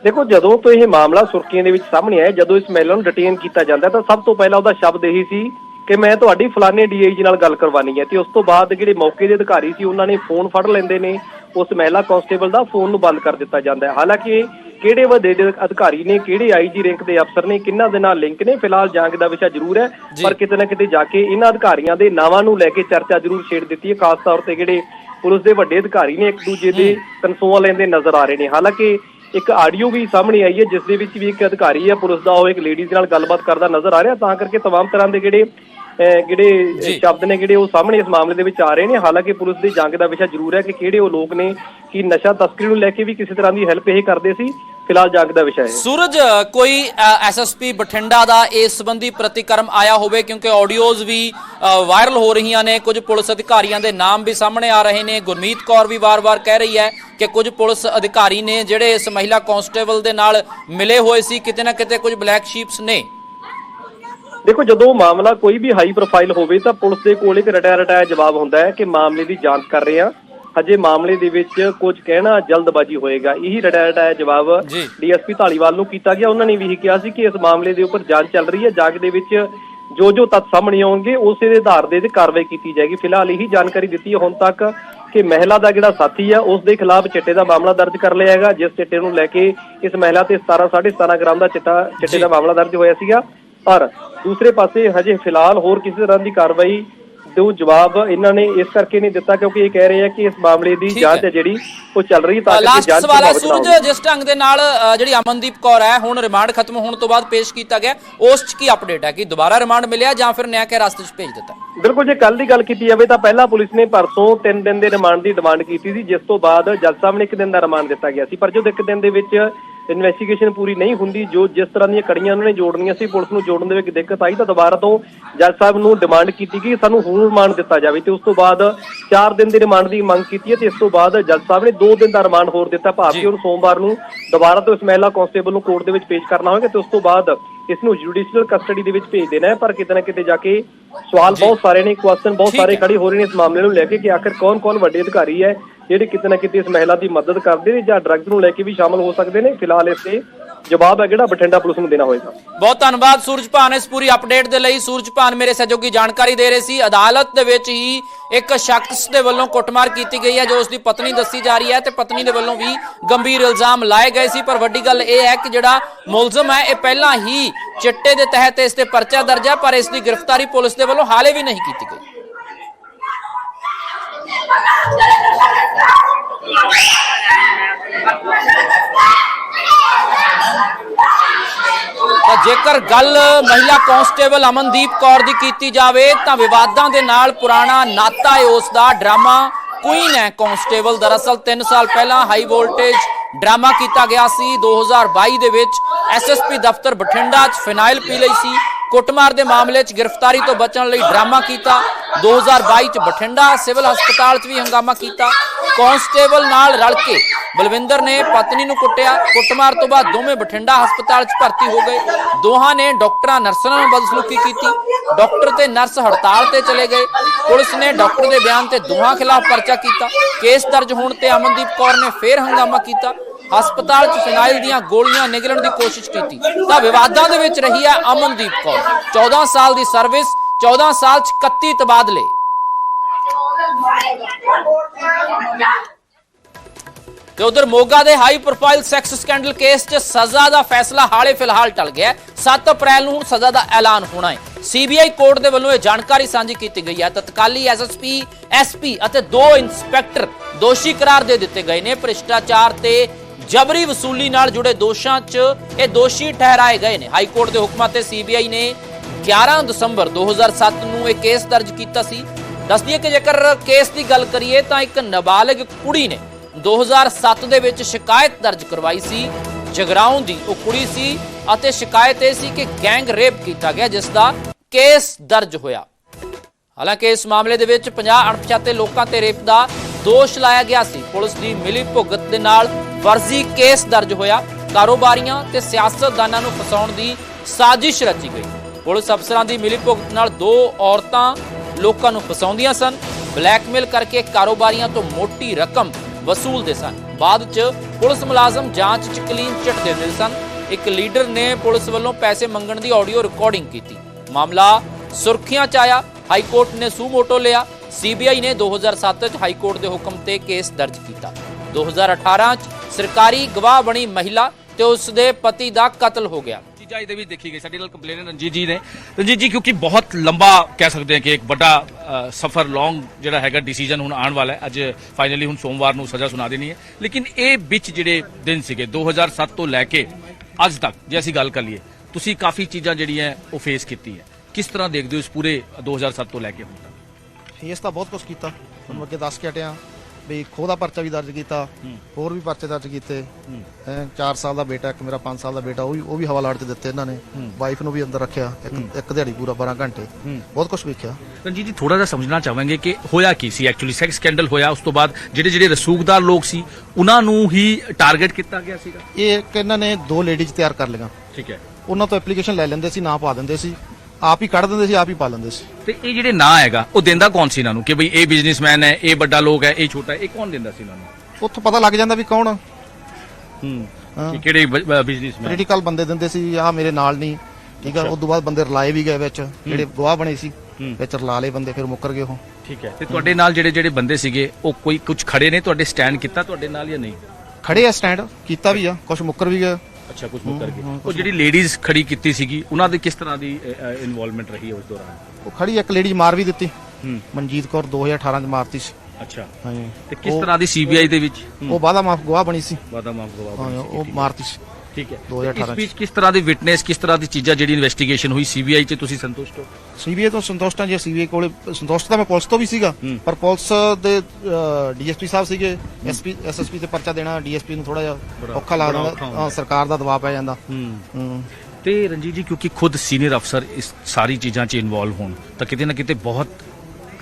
ਦੇਖੋ, ਜਦੋਂ ਤੋਂ ਇਹ ਮਾਮਲਾ ਸੁਰਖੀਆਂ ਦੇ ਵਿੱਚ ਸਾਹਮਣੇ ਆਇਆ, ਜਦੋਂ ਇਸ ਮਹਿਲਾ ਨੂੰ ਡਿਟੇਨ ਕੀਤਾ ਜਾਂਦਾ, ਤਾਂ ਸਭ ਤੋਂ ਪਹਿਲਾਂ ਉਹਦਾ ਸ਼ਬਦ ਇਹੀ ਸੀ ਕਿ ਮੈਂ ਤੁਹਾਡੀ ਫਲਾਣੇ ਡੀਆਈਜੀ ਨਾਲ ਗੱਲ ਕਰਵਾਉਣੀ ਹੈ ਤੇ ਉਸ ਤੋਂ ਬਾਅਦ ਜਿਹੜੇ ਮੌਕੇ ਦੇ ਅਧਿਕਾਰੀ ਸੀ ਉਹਨਾਂ ਨੇ ਫੋਨ ਫੜ ਲੈਂਦੇ ਨੇ ਉਸ ਮਹਿਲਾ ਕਾਂਸਟੇਬਲ ਦਾ ਫੋਨ ਨੂੰ ਬੰਦ ਕਰ ਦਿੱਤਾ ਜਾਂਦਾ ਹੈ ਹਾਲਾਂਕਿ ਕਿਹੜੇ ਵੱਡੇ ਦੇ ਅਧਿਕਾਰੀ ਨੇ ਕਿਹੜੇ ਆਈਜੀ ਰੈਂਕ ਦੇ ਅਫਸਰ ਨੇ ਕਿੰਨਾਂ ਦੇ ਨਾਲ ਲਿੰਕ ਨੇ ਫਿਲਹਾਲ ਜਾਂਚ ਦਾ ਵਿਸ਼ਾ ਜ਼ਰੂਰ ਹੈ ਜੀ। ਪਰ ਕਿਤੇ ਨਾ ਕਿਤੇ ਜਾ ਕੇ ਇਹਨਾਂ ਅਧਿਕਾਰੀਆਂ ਦੇ ਨਾਵਾਂ ਨੂੰ ਲੈ ਕੇ ਚਰਚਾ ਜ਼ਰੂਰ ਛੇੜ ਦਿੱਤੀ ਹੈ ਖਾਸ ਤੌਰ ਤੇ ਜਿਹੜੇ ਪੁਲਿਸ ਦੇ ਵੱਡੇ ਅਧਿਕਾਰੀ ਨੇ ਇੱਕ ਦੂਜੇ ਦੇ ਕਨਸੋਆਂ ਲੈਂਦੇ ਨਜ਼ਰ ਆ ਰਹੇ ਨੇ ਹਾਲਾਂਕਿ ਇੱਕ ਆਡੀਓ ਵੀ ਸਾਹਮਣੇ ਆਈ ਹੈ ਜਿਸ ਦੇ ਵਿੱਚ ਵੀ ਇੱਕ ਅਧਿਕਾਰੀ ਹੈ ਪੁਲਿਸ ਦਾ ਉਹ ਇੱਕ ਲੇਡੀਜ਼ ਨਾਲ ਗੱਲਬਾਤ ਕਰਦਾ ਨਜ਼ਰ ਆ ਰਿਹਾ ਤਾਂ ਕਰਕੇ तमाम ਤਰ੍ਹਾਂ ਦੇ ਜਿਹੜੇ ਅਹ, ਜਿਹੜੇ। ਸ਼ਬਦ ਨੇ ਜਿਹੜੇ ਉਹ ਸਾਹਮਣੇ ਇਸ ਮਾਮਲੇ ਦੇ ਵਿੱਚ ਆ ਰਹੇ ਨੇ। ਹਾਲਾਂਕਿ ਪੁਲਿਸ ਦੀ ਜੰਗ ਦਾ ਵਿਸ਼ਾ ਜ਼ਰੂਰ ਹੈ ਕਿ ਕਿਹੜੇ ਉਹ ਲੋਕ ਨੇ ਕਿ ਨਸ਼ਾ ਤਸਕਰੀ ਨੂੰ ਲੈ ਕੇ ਵੀ ਕਿਸੇ ਤਰ੍ਹਾਂ ਦੀ ਹੈਲਪ ਇਹ ਕਰਦੇ ਸੀ। ਫਿਲਹਾਲ ਜੰਗ ਦਾ ਵਿਸ਼ਾ ਹੈ। ਸੂਰਜ ਕੋਈ ਐਸਐਸਪੀ ਬਠਿੰਡਾ ਦਾ ਇਸ ਸੰਬੰਧੀ ਪ੍ਰਤੀਕਰਮ ਆਇਆ ਹੋਵੇ ਕਿਉਂਕਿ ਆਡੀਓਜ਼ ਵੀ ਵਾਇਰਲ ਹੋ ਰਹੀਆਂ ਨੇ। ਕੁਝ ਪੁਲਿਸ ਅਧਿਕਾਰੀਆਂ ਦੇ ਨਾਮ ਵੀ ਸਾਹਮਣੇ ਆ ਰਹੇ ਨੇ। ਗੁਰਮੀਤ ਕੌਰ ਵੀ ਵਾਰ-ਵਾਰ ਕਹਿ ਰਹੀ ਹੈ ਕਿ ਕੁਝ ਪੁਲਿਸ ਅਧਿਕਾਰੀ ਨੇ ਜਿਹੜੇ ਇਸ ਮਹਿਲਾ ਕਾਂਸਟੇਬਲ ਦੇ ਨਾਲ ਮਿਲੇ ਹੋਏ ਸੀ ਕਿਤੇ ਨਾ ਕਿਤੇ ਕੁਝ ਬਲੈਕ ਸ਼ੀਪਸ ਨੇ। ਦੇਖੋ ਜਦੋਂ ਮਾਮਲਾ ਕੋਈ ਵੀ ਹਾਈ ਪ੍ਰੋਫਾਈਲ ਹੋਵੇ ਤਾਂ ਪੁਲਿਸ ਦੇ ਕੋਲ ਇੱਕ ਰਟਾਇਆ ਰਟਾਇਆ ਜਵਾਬ ਹੁੰਦਾ ਹੈ ਕਿ ਮਾਮਲੇ ਦੀ ਜਾਂਚ ਕਰ ਰਹੇ ਹਾਂ। ਹਜੇ ਮਾਮਲੇ ਦੇ ਵਿੱਚ ਕੁਝ ਕਹਿਣਾ ਜਲਦਬਾਜ਼ੀ ਹੋਏਗਾ। ਇਹੀ ਰਟਾਇਆ ਰਟਾਇਆ ਜਵਾਬ। ਡੀਐਸਪੀ ਢਾਲੀਵਾਲ ਨੂੰ ਕੀਤਾ ਗਿਆ। ਉਹਨਾਂ ਨੇ ਵੀ ਇਹੀ ਕਿਹਾ ਸੀ ਕਿ ਇਸ ਮਾਮਲੇ ਦੇ ਉੱਪਰ ਜਾਂਚ ਚੱਲ ਰਹੀ ਹੈ। ਜਾਂਚ ਦੇ ਵਿੱਚ ਜੋ ਜੋ ਤੱਥ ਸਾਹਮਣੇ ਆਉਣਗੇ ਉਸੇ ਦੇ ਆਧਾਰ ਦੇ ਤੇ ਕਾਰਵਾਈ ਕੀਤੀ ਜਾਏਗੀ। ਫਿਲਹਾਲ ਇਹੀ ਜਾਣਕਾਰੀ ਦਿੱਤੀ ਹੈ ਹੁਣ ਤੱਕ ਕਿ ਮਹਿਲਾ ਦਾ ਜਿਹੜਾ ਸਾਥੀ ਆ ਉਸ ਦੇ ਖਿਲਾਫ ਚਿੱਟੇ ਦਾ ਮਾਮਲਾ ਦਰਜ ਕਰ ਲਿਆ ਹੈਗਾ। ਜਿਸ ਚਿੱਟੇ ਨੂੰ ਲੈ ਕੇ ਇਸ ਮਹਿਲਾ ਤੇ 17 17.5 ਗ੍ਰਾਮ ਦਾ ਚਿੱਟਾ ਚਿੱਟੇ। ਦਾ ਮਾਮਲਾ ਦਰਜ ਹੋਇਆ ਸੀਗਾ। ਪਰ ਦੂਸਰੇ ਪਾਸੇ ਹਜੇ ਫਿਲਹਾਲ ਹੋਰ ਕਿਸੇ ਤਰ੍ਹਾਂ ਦੀ ਕਾਰਵਾਈ ਦੋ ਜਵਾਬ ਇਹਨਾਂ ਨੇ ਇਸ ਕਰਕੇ ਨਹੀਂ ਦਿੱਤਾ ਕਿਉਂਕਿ ਇਹ ਕਹਿ ਰਹੇ ਆ ਕਿ ਇਸ ਮਾਮਲੇ ਦੀ ਜਾਂਚ ਹੈ। ਜਿਹੜੀ ਉਹ ਚੱਲ ਰਹੀ ਤਾਂ ਕਿ ਲਾਸਟ ਜਾਂਚ ਸਵਾਲ ਹੈ ਪ੍ਰਭਾਵਿਤ ਨਾ ਸੂਰਜ। ਜਿਸ ਢੰਗ ਦੇ ਨਾਲ ਜਿਹੜੀ ਅਮਨਦੀਪ ਕੌਰ ਹੈ ਹੁਣ ਰਿਮਾਂਡ ਖਤਮ ਹੋਣ ਤੋਂ ਬਾਅਦ ਪੇਸ਼ ਕੀਤਾ ਗਿਆ ਉਸ 'ਚ ਕੀ ਅਪਡੇਟ ਹੈ ਕਿ ਦੁਬਾਰਾ ਰਿਮਾਂਡ ਮਿਲਿਆ ਜਾਂ ਫਿਰ ਨਿਆਂ ਕੇ ਰਸਤੇ 'ਚ ਭੇਜ ਦਿੱਤਾ ਬਿਲਕੁਲ ਜੇ ਕੱਲ ਦੀ ਗੱਲ ਕੀਤੀ ਜਾਵੇ ਤਾਂ ਪਹਿਲਾਂ ਪੁਲਿਸ ਨੇ ਪਰਸੋਂ 3 ਦਿਨ ਦੇ ਰਿਮਾਂਡ ਦੀ ਡਿਮਾਂਡ ਕੀਤੀ ਸੀ ਜਿਸ ਤੋਂ ਬਾਅਦ ਜੱਜ ਸਾਹਿਬ ਨੇ 1 ਦਿਨ ਦਾ ਰਿਮਾਂਡ ਦਿੱਤਾ ਗਿਆ ਸੀ ਪਰ ਜਦੋਂ ਇੱਕ ਦਿਨ ਦੇ ਵਿੱਚ ਇਨਵੈਸਟੀਗੇਸ਼ਨ ਪੂਰੀ ਨਹੀਂ ਹੁੰਦੀ ਜੋ ਜਿਸ ਤਰ੍ਹਾਂ ਦੀਆਂ ਕੜੀਆਂ ਉਹਨਾਂ ਨੇ ਜੋੜਨੀਆਂ ਸੀ ਪੁਲਿਸ ਨੂੰ ਜੋੜਨ ਦੇ ਵਿੱਚ ਦਿੱਕਤ ਆਈ ਤਾਂ ਦੁਬਾਰਾ ਤੋਂ ਜੱਜ ਸਾਹਿਬ ਨੂੰ ਡਿਮਾਂਡ ਕੀਤੀ ਕਿ ਸਾਨੂੰ ਹੋਰ ਰਿਮਾਂਡ ਦਿੱਤਾ ਜਾਵੇ ਤੇ ਉਸ ਤੋਂ ਬਾਅਦ 4 ਦਿਨ ਦੇ ਰਿਮਾਂਡ ਦੀ ਮੰਗ ਕੀਤੀ ਹੈ ਤੇ ਇਸ ਤੋਂ ਬਾਅਦ ਜੱਜ ਸਾਹਿਬ ਨੇ 2 ਦਿਨ ਦਾ ਰਿਮਾਂਡ ਹੋਰ ਦਿੱਤਾ ਭਾਵ ਕਿ ਉਹਨੂੰ ਸੋਮਵਾਰ ਨੂੰ ਦੁਬਾਰਾ ਤੋਂ ਇਸ ਮਹਿਲਾ ਕਾਂਸਟੇਬਲ ਨੂੰ ਕੋਰਟ ਦੇ ਵਿੱਚ ਪੇਸ਼ ਕਰਨਾ ਹੋਵੇਗਾ ਤੇ ਉਸ ਤੋਂ ਬਾਅਦ ਇਸ ਨੂੰ ਜੁਡੀਸ਼ੀਅਲ ਕਸਟਡੀ ਦੇ ਵਿੱਚ ਭੇਜ ਦੇਣਾ ਹੈ ਪਰ ਕਿਤੇ ਨਾ ਕਿਤੇ ਜਾ ਕੇ ਸਵਾਲ ਬਹੁਤ ਸਾਰੇ ਨੇ ਕੁਐਸਚਨ ਬਹੁਤ ਸਾਰੇ। ਖੜੇ ਹੋ ਰਹੇ ਨੇ ਇਸ ਮਾਮਲੇ ਨੂੰ ਲੈ ਕੇ ਕਿ ਆਖਿਰ ਕੌਣ-ਕੌਣ ਵੱਡੇ ਅਧਿਕਾਰੀ ਹੈ ਜਿਹੜੇ ਕਿਤੇ ਨਾ ਕਿਤੇ ਇਸ ਮਹਿਲਾ ਦੀ ਮਦਦ ਕਰਦੇ ਨੇ ਜਾਂ ਡਰੱਗਸ ਨੂੰ ਲੈ ਕੇ ਵੀ ਸ਼ਾਮਲ ਹੋ ਸਕਦੇ ਨੇ ਫਿਲਹਾਲ ਇਸ ਤੇ ਜਵਾਬ ਹੈ ਜਿਹੜਾ ਬਠਿੰਡਾ ਪੁਲਿਸ ਨੂੰ ਦੇਣਾ ਹੋਏਗਾ। ਬਹੁਤ ਧੰਨਵਾਦ ਸੂਰਜਪਾਨ ਇਸ ਪੂਰੀ ਅਪਡੇਟ ਦੇ ਲਈ। ਸੂਰਜਪਾਨ ਮੇਰੇ ਸਹਿਯੋਗੀ ਜਾਣਕਾਰੀ ਦੇ ਰਹੇ ਸੀ। ਅਦਾਲਤ ਦੇ ਵਿੱਚ ਹੀ ਇੱਕ ਸ਼ਖਸ ਦੇ ਵੱਲੋਂ ਕੁੱਟਮਾਰ ਕੀਤੀ ਗਈ ਹੈ ਜੋ ਉਸ ਦੀ ਪਤਨੀ ਦੱਸੀ ਜਾ ਰਹੀ ਹੈ ਤੇ ਪਤਨੀ ਦੇ ਵੱਲੋਂ ਵੀ ਗੰਭੀਰ ਇਲਜ਼ਾਮ ਲਾਏ ਗਏ ਸੀ। ਪਰ ਵੱਡੀ ਗੱਲ ਇਹ ਹੈ ਕਿ ਜਿਹੜਾ ਮੁਲਜ਼ਮ ਹੈ ਇਹ ਪਹਿਲਾਂ ਹੀ ਚਿੱਟੇ ਦੇ ਤਹਿਤ ਇਸ ਤੇ ਪਰਚਾ ਦਰਜ ਹੈ ਪਰ ਇਸ ਦੀ ਗ੍ਰਿਫਤਾਰੀ ਪੁਲਿਸ ਦੇ ਵੱਲੋਂ ਹਾਲੇ ਵੀ ਨਹੀਂ ਕੀਤੀ ਗਈ। ਤਾਂ ਜੇਕਰ ਗੱਲ ਮਹਿਲਾ ਕਾਂਸਟੇਬਲ ਅਮਨਦੀਪ ਕੌਰ ਦੀ ਕੀਤੀ ਜਾਵੇ, ਤਾਂ ਵਿਵਾਦਾਂ ਦੇ ਨਾਲ ਪੁਰਾਣਾ ਨਾਤਾ ਹੈ, ਉਸ ਦਾ ਡਰਾਮਾ ਕੁਈਨ ਹੈ। ਕਾਂਸਟੇਬਲ ਦਰਅਸਲ 3 ਸਾਲ ਪਹਿਲਾਂ ਹਾਈ ਵੋਲਟੇਜ ਡਰਾਮਾ ਕੀਤਾ ਗਿਆ ਸੀ। 2022 ਦੇ ਵਿੱਚ ਐਸਐਸਪੀ ਦਫ਼ਤਰ ਬਠਿੰਡਾ 'ਚ ਫਿਨਾਈਲ ਪੀ ਲਈ ਸੀ। ਕੁੱਟਮਾਰ ਦੇ ਮਾਮਲੇ 'ਚ ਗ੍ਰਿਫਤਾਰੀ ਤੋਂ ਬਚਣ ਲਈ ਡਰਾਮਾ ਕੀਤਾ। 2022 'ਚ ਬਠਿੰਡਾ ਸਿਵਲ ਹਸਪਤਾਲ 'ਚ ਵੀ ਹੰਗਾਮਾ ਕੀਤਾ। ਕਾਂਸਟੇਬਲ ਨਾਲ ਰਲ ਕੇ ਬਲਵਿੰਦਰ ਨੇ ਪਤਨੀ ਨੂੰ ਕੁੱਟਿਆ। ਕੁੱਟਮਾਰ ਤੋਂ ਬਾਅਦ ਦੋਵੇਂ ਬਠਿੰਡਾ ਹਸਪਤਾਲ 'ਚ ਭਰਤੀ ਹੋ ਗਏ। ਦੋਹਾਂ ਨੇ ਡਾਕਟਰਾਂ ਨਰਸਾਂ ਨਾਲ ਬਦਸਲੂਕੀ ਕੀਤੀ। ਡਾਕਟਰ ਤੇ ਨਰਸ ਹੜਤਾਲ ਤੇ ਚਲੇ ਗਏ। ਪੁਲਿਸ ਨੇ ਡਾਕਟਰ ਦੇ ਬਿਆਨ ਤੇ ਦੋਹਾਂ ਖਿਲਾਫ ਪਰਚਾ ਕੀਤਾ। ਕੇਸ ਦਰਜ ਹੋਣ ਤੇ ਅਮਨਦੀਪ ਕੌਰ ਨੇ ਫੇਰ ਹੰਗਾਮਾ ਕੀਤਾ। ਹਸਪਤਾਲ 'ਚ ਫਿਨਾਈਲ ਦੀਆਂ ਗੋਲੀਆਂ ਨਿਗਲਣ ਦੀ ਕੋਸ਼ਿਸ਼ ਕੀਤੀ। ਤਾਂ ਵਿਵਾਦਾਂ ਦੇ ਵਿੱਚ ਰਹੀ ਹੈ ਅਮਨਦੀਪ ਕੌਰ। 14 ਸਾਲ ਦੀ ਸਰਵਿਸ 14 ਸਾਲ 'ਚ 31 ਤਬਾਦਲੇ। ਤੇ ਉਧਰ ਮੋਗਾ ਦੇ high profile sex scandal case 'ਚ ਸਜ਼ਾ ਦਾ ਫੈਸਲਾ ਹਾਲੇ ਫਿਲਹਾਲ ਟਲ ਗਿਆ ਹੈ। 7 ਅਪ੍ਰੈਲ ਨੂੰ ਹੁਣ ਸਜ਼ਾ ਦਾ ਐਲਾਨ ਹੋਣਾ ਹੈ। ਸੀਬੀਆਈ ਕੋਰਟ ਦੇ ਵੱਲੋਂ ਇਹ ਜਾਣਕਾਰੀ ਸਾਂਝੀ ਕੀਤੀ ਗਈ ਹੈ। ਤਤਕਾਲੀ ਐਸਐਸਪੀ ਐਸਪੀ ਅਤੇ ਦੋ ਇੰਸਪੈਕਟਰ ਦੋਸ਼ੀ ਕਰਾਰ ਦੇ ਦਿੱਤੇ ਗਏ ਨੇ। ਭ੍ਰਿਸ਼ਟਾਚਾਰ ਤੇ ਜਬਰੀ ਵਸੂਲੀ ਨਾਲ ਜੁੜੇ ਦੋਸ਼ਾਂ 'ਚ ਇਹ ਦੋਸ਼ੀ ਠਹਿਰਾਏ ਗਏ ਨੇ। ਹਾਈ ਕੋਰਟ ਦੇ ਹੁਕਮਾਂ ਤੇ ਸੀਬੀਆਈ ਨੇ 11 ਦਸੰਬਰ 2007 ਨੂੰ ਇਹ ਕੇਸ ਦਰਜ ਕੀਤਾ ਸੀ। ਦੱਸਦੀ ਹੈ ਕਿ ਜੇਕਰ ਕੇਸ ਦੀ ਗੱਲ ਕਰੀਏ ਤਾਂ ਇੱਕ ਨਾਬਾਲਗ ਕੁੜੀ ਨੇ 2007 ਦੇ ਵਿੱਚ ਸ਼ਿਕਾਇਤ ਦਰਜ ਕਰਵਾਈ ਸੀ। ਜਗਰਾਉਂ ਦੀ ਉਹ ਕੁੜੀ ਸੀ ਅਤੇ ਸ਼ਿਕਾਇਤ ਇਹ ਸੀ ਕਿ ਗੈਂਗ ਰੇਪ ਕੀਤਾ ਗਿਆ, ਜਿਸ ਦਾ ਕੇਸ ਦਰਜ ਹੋਇਆ। ਹਾਲਾਂਕਿ ਇਸ ਮਾਮਲੇ ਦੇ ਵਿੱਚ 50 ਅਣਪਛਾਤੇ ਲੋਕਾਂ ਤੇ ਰੇਪ ਦਾ ਦੋਸ਼ ਲਾਇਆ ਗਿਆ ਸੀ। ਪੁਲਿਸ ਦੀ ਮਿਲੀ ਭੁਗਤ ਦੇ ਨਾਲ ਫਰਜ਼ੀ ਕੇਸ ਦਰਜ ਹੋਇਆ। ਕਾਰੋਬਾਰੀਆਂ ਤੇ ਸਿਆਸਤਦਾਨਾਂ ਨੂੰ ਫਸਾਉਣ ਦੀ ਸਾਜ਼ਿਸ਼ ਰਚੀ ਗਈ। ਪੁਲਿਸ ਅਫਸਰਾਂ ਦੀ ਮਿਲੀ ਭੁਗਤ ਨਾਲ ਦੋ ਔਰਤਾਂ ਲੋਕਾਂ ਨੂੰ ਫਸਾਉਂਦੀਆਂ ਸਨ। ਬਲੈਕਮੇਲ ਕਰਕੇ ਕਾਰੋਬਾਰੀਆਂ ਤੋਂ ਮੋਟੀ ਰਕਮ ਵਸੂਲਦੇ ਸਨ। ਬਾਅਦ 'ਚ ਪੁਲਿਸ ਮੁਲਾਜ਼ਮ ਜਾਂਚ 'ਚ ਕਲੀਨ ਚਿੱਟ ਦਿੰਦੇ ਸਨ। ਇੱਕ ਲੀਡਰ ਨੇ ਪੁਲਿਸ ਵੱਲੋਂ ਪੈਸੇ ਮੰਗਣ ਦੀ ਆਡੀਓ ਰਿਕਾਰਡਿੰਗ ਕੀਤੀ। ਮਾਮਲਾ ਸੁਰਖੀਆਂ 'ਚ ਆਇਆ। ਹਾਈ ਕੋਰਟ ਨੇ ਸੂਮੋਟੋ ਲਿਆ। ਸੀਬੀਆਈ ਨੇ 2007 'ਚ ਹਾਈ ਕੋਰਟ ਦੇ ਹੁਕਮ ਤੇ ਕੇਸ ਦਰਜ ਕੀਤਾ। 2018 'ਚ ਸਰਕਾਰੀ ਗਵਾਹ ਬਣੀ ਮਹਿਲਾ ਤੇ ਉਸ ਦੇ ਪਤੀ ਦਾ ਕਤਲ ਹੋ ਗਿਆ। ਚੀਜ਼ਾਂ ਇਹਦੇ ਵਿੱਚ ਦੇਖੀ ਗਈ। ਸਾਡੇ ਨਾਲ ਕੰਪਲੇਨਰ ਰਣਜੀਤ ਜੀ ਨੇ। ਰਣਜੀਤ ਜੀ ਕਿਉਂਕਿ ਬਹੁਤ ਲੰਬਾ ਕਹਿ ਸਕਦੇ ਹਾਂ ਕਿ ਇੱਕ ਵੱਡਾ ਸਫ਼ਰ ਲੌਂਗ ਜਿਹੜਾ ਹੈਗਾ ਡਿਸੀਜਨ ਹੁਣ ਆਉਣ ਵਾਲਾ ਹੈ। ਅੱਜ ਫਾਈਨਲੀ ਹੁਣ ਸੋਮਵਾਰ ਨੂੰ ਸਜ਼ਾ ਸੁਣਾ ਦੇਣੀ ਹੈ। ਲੇਕਿਨ ਇਹ ਵਿੱਚ ਜਿਹੜੇ ਦਿਨ ਸੀਗੇ 2007 ਤੋਂ ਲੈ ਕੇ ਅੱਜ ਤੱਕ ਜੇ ਅਸੀਂ ਗੱਲ ਕਰ ਲਈਏ ਤੁਸੀਂ ਕਾਫੀ ਚੀਜ਼ਾਂ ਜਿਹੜੀਆਂ ਉਹ ਫੇਸ ਕੀਤੀ ਹੈ ਕਿਸ ਤਰ੍ਹਾਂ ਦੇਖਦੇ ਹੋ ਇਸ ਪੂਰੇ 2007 ਤੋਂ ਲੈ ਕੇ ਹੁਣ ਤੱਕ? ਫੇਸ ਤਾਂ ਬਹੁਤ ਕੁਝ ਕੀਤਾ। ਤੁਹਾਨੂੰ ਅੱਗੇ ਦੱਸ ਕੇ ਹਟਿਆ ਵੀ ਖੋਹ ਦਾ ਪਰਚਾ ਵੀ ਦਰਜ ਕੀਤਾ ਹੋਰ ਵੀ ਪਰਚੇ ਦਰਜ ਕੀਤੇ। 4 ਸਾਲ ਦਾ ਬੇਟਾ ਇੱਕ ਮੇਰਾ 5 ਸਾਲ ਦਾ ਬੇਟਾ ਉਹ ਵੀ ਉਹ ਵੀ ਹਵਾਲਾਟ 'ਚ ਦਿੱਤੇ ਇਹਨਾਂ ਨੇ। ਵਾਈਫ ਨੂੰ ਵੀ ਅੰਦਰ ਰੱਖਿਆ ਇੱਕ ਇੱਕ ਦਿਹਾੜੀ ਪੂਰਾ 12 ਘੰਟੇ। ਬਹੁਤ ਕੁਝ ਵੇਖਿਆ। ਰਣਜੀਤ ਜੀ ਥੋੜਾ ਜਿਹਾ ਸਮਝਣਾ ਚਾਹਾਂਗੇ ਕਿ ਹੋਇਆ ਕੀ ਸੀ? ਐਕਚੁਅਲੀ ਸੈਕਸ ਸਕੈਂਡਲ ਹੋਇਆ ਉਸ ਤੋਂ ਬਾਅਦ ਜਿਹੜੇ ਜਿਹੜੇ ਰਸੂਖਦਾਰ ਲੋਕ ਸੀ ਉਹਨਾਂ ਨੂੰ ਹੀ ਟਾਰਗੇਟ ਕੀਤਾ ਗਿਆ ਸੀਗਾ? ਇਹ ਇੱਕ ਇਹਨਾਂ ਨੇ ਦੋ ਲੇਡੀਜ਼ ਤਿਆਰ ਕਰ ਲਈਆਂ। ਠੀਕ ਹੈ। ਉਹਨਾਂ ਤੋਂ ਐਪਲੀਕੇਸ਼ਨ ਲੈ ਲੈਂਦੇ ਸੀ ਨਾਂ ਪਾ ਦਿੰਦੇ ਸੀ। ਆਪ ਹੀ ਕੱਢ ਦਿੰਦੇ ਸੀ ਆਪ ਹੀ ਪਾ ਲੈਂਦੇ ਸੀ। ਤੇ ਇਹ ਜਿਹੜੇ ਨਾਂ ਹੈਗਾ ਉਹ ਦਿੰਦਾ ਕੌਣ ਸੀ ਇਹਨਾਂ ਨੂੰ ਕਿ ਬਈ ਇਹ ਬਿਜ਼ਨਸਮੈਨ ਹੈ ਇਹ ਵੱਡਾ ਲੋਕ ਹੈ ਇਹ ਛੋਟਾ ਹੈ ਇਹ ਕੌਣ ਦਿੰਦਾ ਸੀ ਇਹਨਾਂ ਨੂੰ? ਉੱਥੋਂ ਪਤਾ ਲੱਗ ਜਾਂਦਾ ਵੀ ਕੌਣ ਆ। ਹੂੰ ਹਾਂ। ਕਿ ਕਿਹੜੇ ਬਿਜ਼ਨਸਮੈਨ ਪੋਲੀਟੀਕਲ ਬੰਦੇ ਦਿੰਦੇ ਸੀ ਆ ਮੇਰੇ ਨਾਲ ਨਹੀਂ ਠੀਕ ਆ ਉਸ ਤੋਂ ਬਾਅਦ ਬੰਦੇ ਰਲਾਏ ਵੀ ਗਏ ਵਿੱਚ ਜਿਹੜੇ ਗਵਾਹ ਬਣੇ ਸੀ ਹੂੰ। ਵਿੱਚ ਰਲਾ ਲਏ ਬੰਦੇ ਫਿਰ ਮੁੱਕਰ ਗਏ ਉਹ। ਠੀਕ ਹੈ ਤੇ ਤੁਹਾਡੇ ਨਾਲ ਜਿਹੜੇ ਜਿਹੜੇ ਬੰਦੇ ਸੀਗੇ ਉਹ ਕੋਈ ਕੁਝ ਖੜੇ ਨੇ? ਤੁਹਾਡੇ ਸਟੈਂਡ ਕੀਤਾ ਤੁਹਾਡੇ ਨਾਲ ਜਾਂ ਨਹੀਂ? ਖੜੇ ਆ ਸਟੈਂਡ ਕੀਤਾ ਵੀ ਆ ਕੁਝ ਮੁੱਕਰ ਵੀ ਗਏ ਅੱਛਾ ਕੁਝ ਮੁੱਕਰ ਗਏ ਉਹ ਜਿਹੜੀ ਲੇਡੀਜ਼ ਖੜੀ ਕੀਤੀ ਸੀਗੀ ਉਹਨਾਂ ਦੀ ਕਿਸ ਤਰ੍ਹਾਂ ਦੀ ਇਨਵੋਲਵਮੈਂਟ ਰਹੀ ਹੈ ਉਸ ਦੌਰਾਨ? ਉਹ ਖੜੀ ਇੱਕ ਲੇਡੀ ਮਾਰ ਵੀ ਦਿੱਤੀ। ਹੂੰ। ਮਨਜੀਤ ਕੌਰ 2018 ਚ ਮਾਰਤੀ ਸੀ। ਅੱਛਾ। ਹਾਂਜੀ। ਤੇ ਕਿਸ ਉਹ- ਤਰ੍ਹਾਂ ਦੀ ਸੀਬੀਆਈ ਦੇ ਵਿੱਚ? ਉਹ ਵਾਦਾ ਮਾਫ ਗਵਾਹ ਬਣੀ ਸੀ। ਵਾਦਾ ਮਾਫ ਗਵਾਹ ਬਣੀ ਉਹ ਸੀ। ਮਾਰਤੀ ਸੀ। ਠੀਕ ਹੈ। 2018 ਇਸ ਵਿੱਚ ਕਿਸ ਤਰ੍ਹਾਂ ਦੀ ਵਿਟਨੈਸ ਕਿਸ ਤਰ੍ਹਾਂ ਦੀ ਚੀਜ਼ਾਂ ਜਿਹੜੀ ਇਨਵੈਸਟੀਗੇਸ਼ਨ ਹੋਈ ਸੀਬੀਆਈ 'ਚ ਤੁਸੀਂ ਸੰਤੁਸ਼ਟ ਹੋ? ਸੀਬੀਆਈ ਤੋਂ ਸੰਤੋਸ਼ਟ ਹਾਂ ਜੇ ਸੀਬੀਆਈ ਕੋਲੇ ਸੰਤੋਸ਼ਟ ਤਾਂ ਮੈਂ ਪੁਲਿਸ ਤੋਂ ਵੀ ਸੀਗਾ। ਪਰ ਪੁਲਿਸ ਦੇ ਡੀਐਸਪੀ ਸਾਹਿਬ ਸੀਗੇ ਐਸਪੀ ਐਸਐਸਪੀ ਤੇ ਪਰਚਾ ਦੇਣਾ ਡੀਐਸਪੀ ਨੂੰ ਥੋੜਾ ਜਿਹਾ ਔਖਾ ਲੱਗਦਾ ਸਰਕਾਰ ਦਾ ਦਬਾਅ ਪੈ ਜਾਂਦਾ। ਤੇ ਰਣਜੀਤ ਜੀ ਕਿਉਂਕਿ ਖੁਦ ਸੀਨੀਅਰ ਅਫਸਰ ਇਸ ਸਾਰੀ ਚੀਜ਼ਾਂ 'ਚ ਇਨਵੋਲਵ ਹੋਣ ਤਾਂ ਕਿਤੇ ਨਾ ਕਿਤੇ ਬਹੁਤ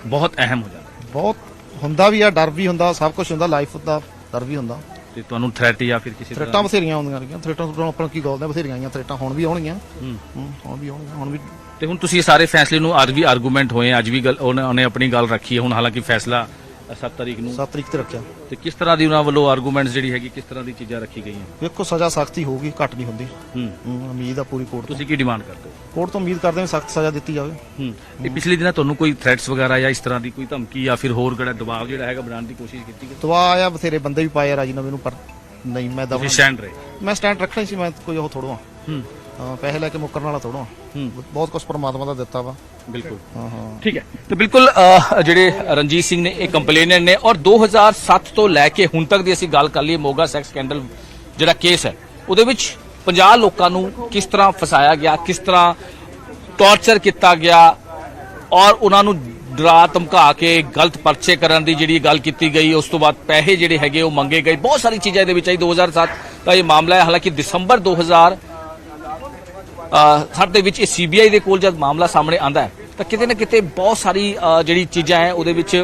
ਬਹੁਤ ਅਹਿਮ ਹੋ ਜਾਂਦਾ। ਬਹੁਤ ਹੁੰਦਾ ਵੀ ਆ ਡਰ ਵੀ ਹੁੰਦਾ ਸਭ ਕੁਝ ਹੁੰਦਾ ਲਾਈਫ ਦਾ ਡਰ ਵੀ ਹੁੰਦਾ। ਤੇ ਤੁਹਾਨੂੰ ਥ੍ਰੈਟ ਜਾਂ ਫਿਰ ਕਿਸੇ ਥ੍ਰੇਟਾਂ ਬਥੇਰੀਆਂ ਆਉਂਦੀਆਂ ਰਹੀਆਂ। ਥ੍ਰੇਟਾਂ ਤੋਂ ਆਪਾਂ ਕੀ ਗੋਲਦੇ ਬਥੇਰੀਆਂ ਆਈਆਂ ਥ੍ਰੇਟਾਂ ਹੁਣ ਵੀ ਆਉਣਗੀਆਂ। ਹੂੰ। ਹੂੰ, ਹੁਣ ਵੀ ਆਉਣਗੀਆਂ ਹੁਣ ਵੀ ਤੇ ਹੁਣ ਤੁਸੀਂ ਇਹ ਸਾਰੇ ਫੈਸਲੇ ਨੂੰ ਅੱਜ ਵੀ ਆਰਗੂਮੈਂਟ ਹੋਏ ਅੱਜ ਵੀ ਗੱਲ ਉਹਨੇ ਉਹਨੇ ਆਪਣੀ ਗੱਲ ਰੱਖੀ ਹੈ। ਹੁਣ ਹਾਲਾਂਕਿ ਫੈਸਲਾ 7 ਤਰੀਕ ਨੂੰ। 7 ਤਰੀਕ ਤੇ ਰੱਖਿਆ। ਤੇ ਕਿਸ ਤਰ੍ਹਾਂ ਦੀ ਉਹਨਾਂ ਵੱਲੋਂ ਆਰਗੂਮੈਂਟਸ ਜਿਹੜੀ ਹੈਗੀ ਕਿਸ ਤਰ੍ਹਾਂ ਦੀ ਚੀਜ਼ਾਂ ਰੱਖੀ ਗਈਆਂ? ਵੇਖੋ ਸਜ਼ਾ ਸਖਤੀ ਹੋਊਗੀ ਘੱਟ ਨਹੀਂ ਹੁੰਦੀ। ਹੂੰ। ਹਮ, ਉਮੀਦ ਆ ਪੂਰੀ ਕੋਰਟ ਤੋਂ। ਤੁਸੀਂ ਕੀ ਡਿਮਾਂਡ ਕਰਦੇ ਹੋ? ਕੋਰਟ ਤੋਂ ਉਮੀਦ ਕਰਦੇ ਹਾਂ ਸਖਤ ਸਜ਼ਾ ਦਿੱਤੀ ਜਾਵੇ। ਹੂੰ। ਇਹ ਪਿਛਲੇ ਦਿਨਾਂ ਤੁਹਾਨੂੰ ਕੋਈ ਥ੍ਰੈਟਸ ਵਗੈਰਾ ਜਾਂ ਇਸ ਤਰ੍ਹਾਂ ਦੀ ਕੋਈ ਧਮਕੀ ਜਾਂ ਫਿਰ ਹੋਰ ਕਿਹੜਾ ਦਬਾਅ ਜਿਹੜਾ ਹੈਗਾ ਬਣਾਉਣ ਦੀ ਕੋਸ਼ਿਸ਼ ਕੀਤੀ ਗਈ? ਦਵਾ ਆਇਆ ਬਥੇਰੇ ਬੰਦੇ ਵੀ ਪਾਏ ਆ ਰਾਜੀਨਾਮੇ ਨੂੰ ਪਰ ਨਹੀਂ ਮੈਂ ਦਵਾ ਤੁਸੀਂ ਸਟੈਂਡ ਰਹੇ। ਮੈਂ ਸਟੈਂਡ ਰੱਖਣਾ ਹੀ ਸੀ ਮੈਂ ਕੋਈ ਉਹ ਥੋੜੋ ਹੂੰ। ਹਾਂ ਪੈਸੇ ਲੈ ਕੇ ਮੁੱਕਰਨ ਵਾਲਾ ਥੋੜੋ ਬਹੁਤ ਕੁਝ ਪਰਮਾਤਮਾ ਦਾ ਦਿੱਤਾ ਵਾ। ਬਿਲਕੁਲ। ਹਾਂ ਹਾਂ। ਠੀਕ ਹੈ। ਤੇ ਬਿਲਕੁਲ ਅਹ, ਜਿਹੜੇ ਰਣਜੀਤ ਸਿੰਘ ਨੇ ਇਹ ਕੰਪਲੇਨਰ ਨੇ ਔਰ 2007 ਤੋਂ ਲੈ ਕੇ ਹੁਣ ਤੱਕ ਦੀ ਅਸੀਂ ਗੱਲ ਕਰ ਲਈਏ ਮੋਗਾ ਸੈਕਸ ਸਕੈਂਡਲ ਜਿਹੜਾ ਕੇਸ ਹੈ ਉਹਦੇ ਵਿੱਚ 50 ਲੋਕਾਂ ਨੂੰ ਕਿਸ ਤਰ੍ਹਾਂ ਫਸਾਇਆ ਗਿਆ ਕਿਸ ਤਰ੍ਹਾਂ ਟੌਰਚਰ ਕੀਤਾ ਗਿਆ ਔਰ ਉਹਨਾਂ ਨੂੰ ਡਰਾ ਧਮਕਾ ਕੇ ਗਲਤ ਪਰਚੇ ਕਰਨ ਦੀ ਜਿਹੜੀ ਗੱਲ ਕੀਤੀ ਗਈ ਉਸ ਤੋਂ ਬਾਅਦ ਪੈਸੇ ਜਿਹੜੇ ਹੈਗੇ ਉਹ ਮੰਗੇ ਗਏ। ਬਹੁਤ ਸਾਰੀ ਚੀਜ਼ਾਂ ਇਹਦੇ ਵਿੱਚ ਆਈ 2007 ਦਾ ਇਹ ਮਾਮਲਾ ਹੈ। ਹਾਲਾਂਕਿ ਦਸੰਬਰ 2000 ਹਰ ਦੇ ਵਿੱਚ ਇਹ ਸੀਬੀਆਈ ਦੇ ਕੋਲ ਜਦ ਮਾਮਲਾ ਸਾਹਮਣੇ ਆਂਦਾ ਹੈ ਤਾਂ ਕਿਤੇ ਨਾ ਕਿਤੇ ਬਹੁਤ ਸਾਰੀ ਜਿਹੜੀ ਚੀਜ਼ਾਂ ਹੈ ਉਹਦੇ ਵਿੱਚ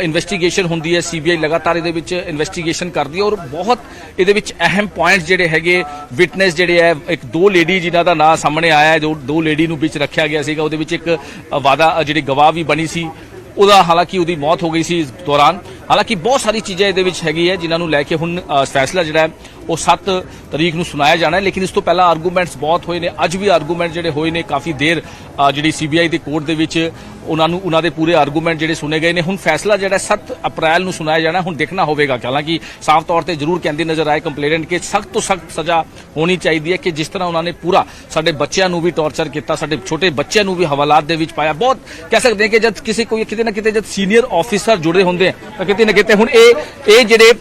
ਇਨਵੈਸਟੀਗੇਸ਼ਨ ਹੁੰਦੀ ਹੈ ਸੀਬੀਆਈ ਲਗਾਤਾਰ ਇਹਦੇ ਵਿੱਚ ਇਨਵੈਸਟੀਗੇਸ਼ਨ ਕਰਦੀ ਹੈ ਔਰ ਬਹੁਤ ਇਹਦੇ ਵਿੱਚ ਅਹਿਮ ਪੁਆਇੰਟਸ ਜਿਹੜੇ ਹੈਗੇ ਵਿਟਨੈਸ ਜਿਹੜੇ ਹੈ ਇੱਕ ਦੋ ਲੇਡੀ ਜਿਨ੍ਹਾਂ ਦਾ ਨਾਂ ਸਾਹਮਣੇ ਆਇਆ ਹੈ ਜੋ ਦੋ ਲੇਡੀ ਨੂੰ ਵਿੱਚ ਰੱਖਿਆ ਗਿਆ ਸੀਗਾ ਉਹਦੇ ਵਿੱਚ ਇੱਕ ਅ, ਵਾਦਾ ਜਿਹੜੀ ਗਵਾਹ ਵੀ ਬਣੀ ਸੀ ਉਹਦਾ ਹਾਲਾਂਕਿ ਉਹਦੀ ਮੌਤ ਹੋ ਗਈ ਸੀ ਇਸ ਦੌਰਾਨ। ਹਾਲਾਂਕਿ ਬਹੁਤ ਸਾਰੀ ਚੀਜ਼ਾਂ ਇਹਦੇ ਵਿੱਚ ਹੈਗੀ ਹੈ ਜਿਨ੍ਹਾਂ ਨੂੰ ਲੈ ਕੇ ਹੁਣ ਫੈਸਲਾ ਜਿਹੜਾ ਉਹ 7 ਤਰੀਕ ਨੂੰ ਸੁਣਾਇਆ ਜਾਣਾ ਹੈ। ਲੇਕਿਨ ਇਸ ਤੋਂ ਪਹਿਲਾਂ ਆਰਗੂਮੈਂਟਸ ਬਹੁਤ ਹੋਏ ਨੇ। ਅੱਜ ਵੀ ਆਰਗੂਮੈਂਟ ਜਿਹੜੇ ਹੋਏ ਨੇ ਕਾਫੀ ਦੇਰ ਅ, ਜਿਹੜੀ ਸੀਬੀਆਈ ਦੇ ਕੋਰਟ ਦੇ ਵਿੱਚ ਉਹਨਾਂ ਨੂੰ ਉਹਨਾਂ ਦੇ ਪੂਰੇ ਆਰਗੂਮੈਂਟ ਜਿਹੜੇ ਸੁਣੇ ਗਏ ਨੇ। ਹੁਣ ਫੈਸਲਾ ਜਿਹੜਾ 7 ਅਪ੍ਰੈਲ ਨੂੰ ਸੁਣਾਇਆ ਜਾਣਾ ਹੁਣ ਦੇਖਣਾ ਹੋਵੇਗਾ। ਕਿ ਹਾਲਾਂਕਿ ਸਾਫ਼ ਤੌਰ ਤੇ ਜ਼ਰੂਰ ਕਹਿੰਦੇ ਨਜ਼ਰ ਆਏ ਕੰਪਲੇਨੈਂਟ ਕਿ ਸਖਤ ਤੋਂ ਸਖਤ ਸਜ਼ਾ ਹੋਣੀ ਚਾਹੀਦੀ ਹੈ ਕਿ ਜਿਸ ਤਰ੍ਹਾਂ ਉਹਨਾਂ ਨੇ ਪੂਰਾ ਸਾਡੇ ਬੱਚਿਆਂ ਨੂੰ ਵੀ ਟੌਰਚਰ ਕੀਤਾ ਸਾਡੇ ਛੋਟੇ ਬੱਚਿਆਂ ਨੂੰ ਵੀ ਹਵਾਲਾਤ ਦੇ ਵਿੱਚ ਪਾਇਆ। ਬਹੁਤ ਕਹਿ ਸਕਦੇ ਹਾਂ ਕਿ ਜਦ ਕਿਸੇ ਕੋਈ ਕਿਤੇ ਨਾ ਕਿਤੇ ਜਦ ਸੀਨੀਅਰ ਆਫੀਸਰ ਜੁੜੇ ਹੁੰਦੇ ਆ ਤਾਂ ਕਿਤੇ ਕਿਤੇ ਨਾ ਕਿਤੇ ਹੁਣ ਇਹ ਇਹ ਜਿਹੜੇ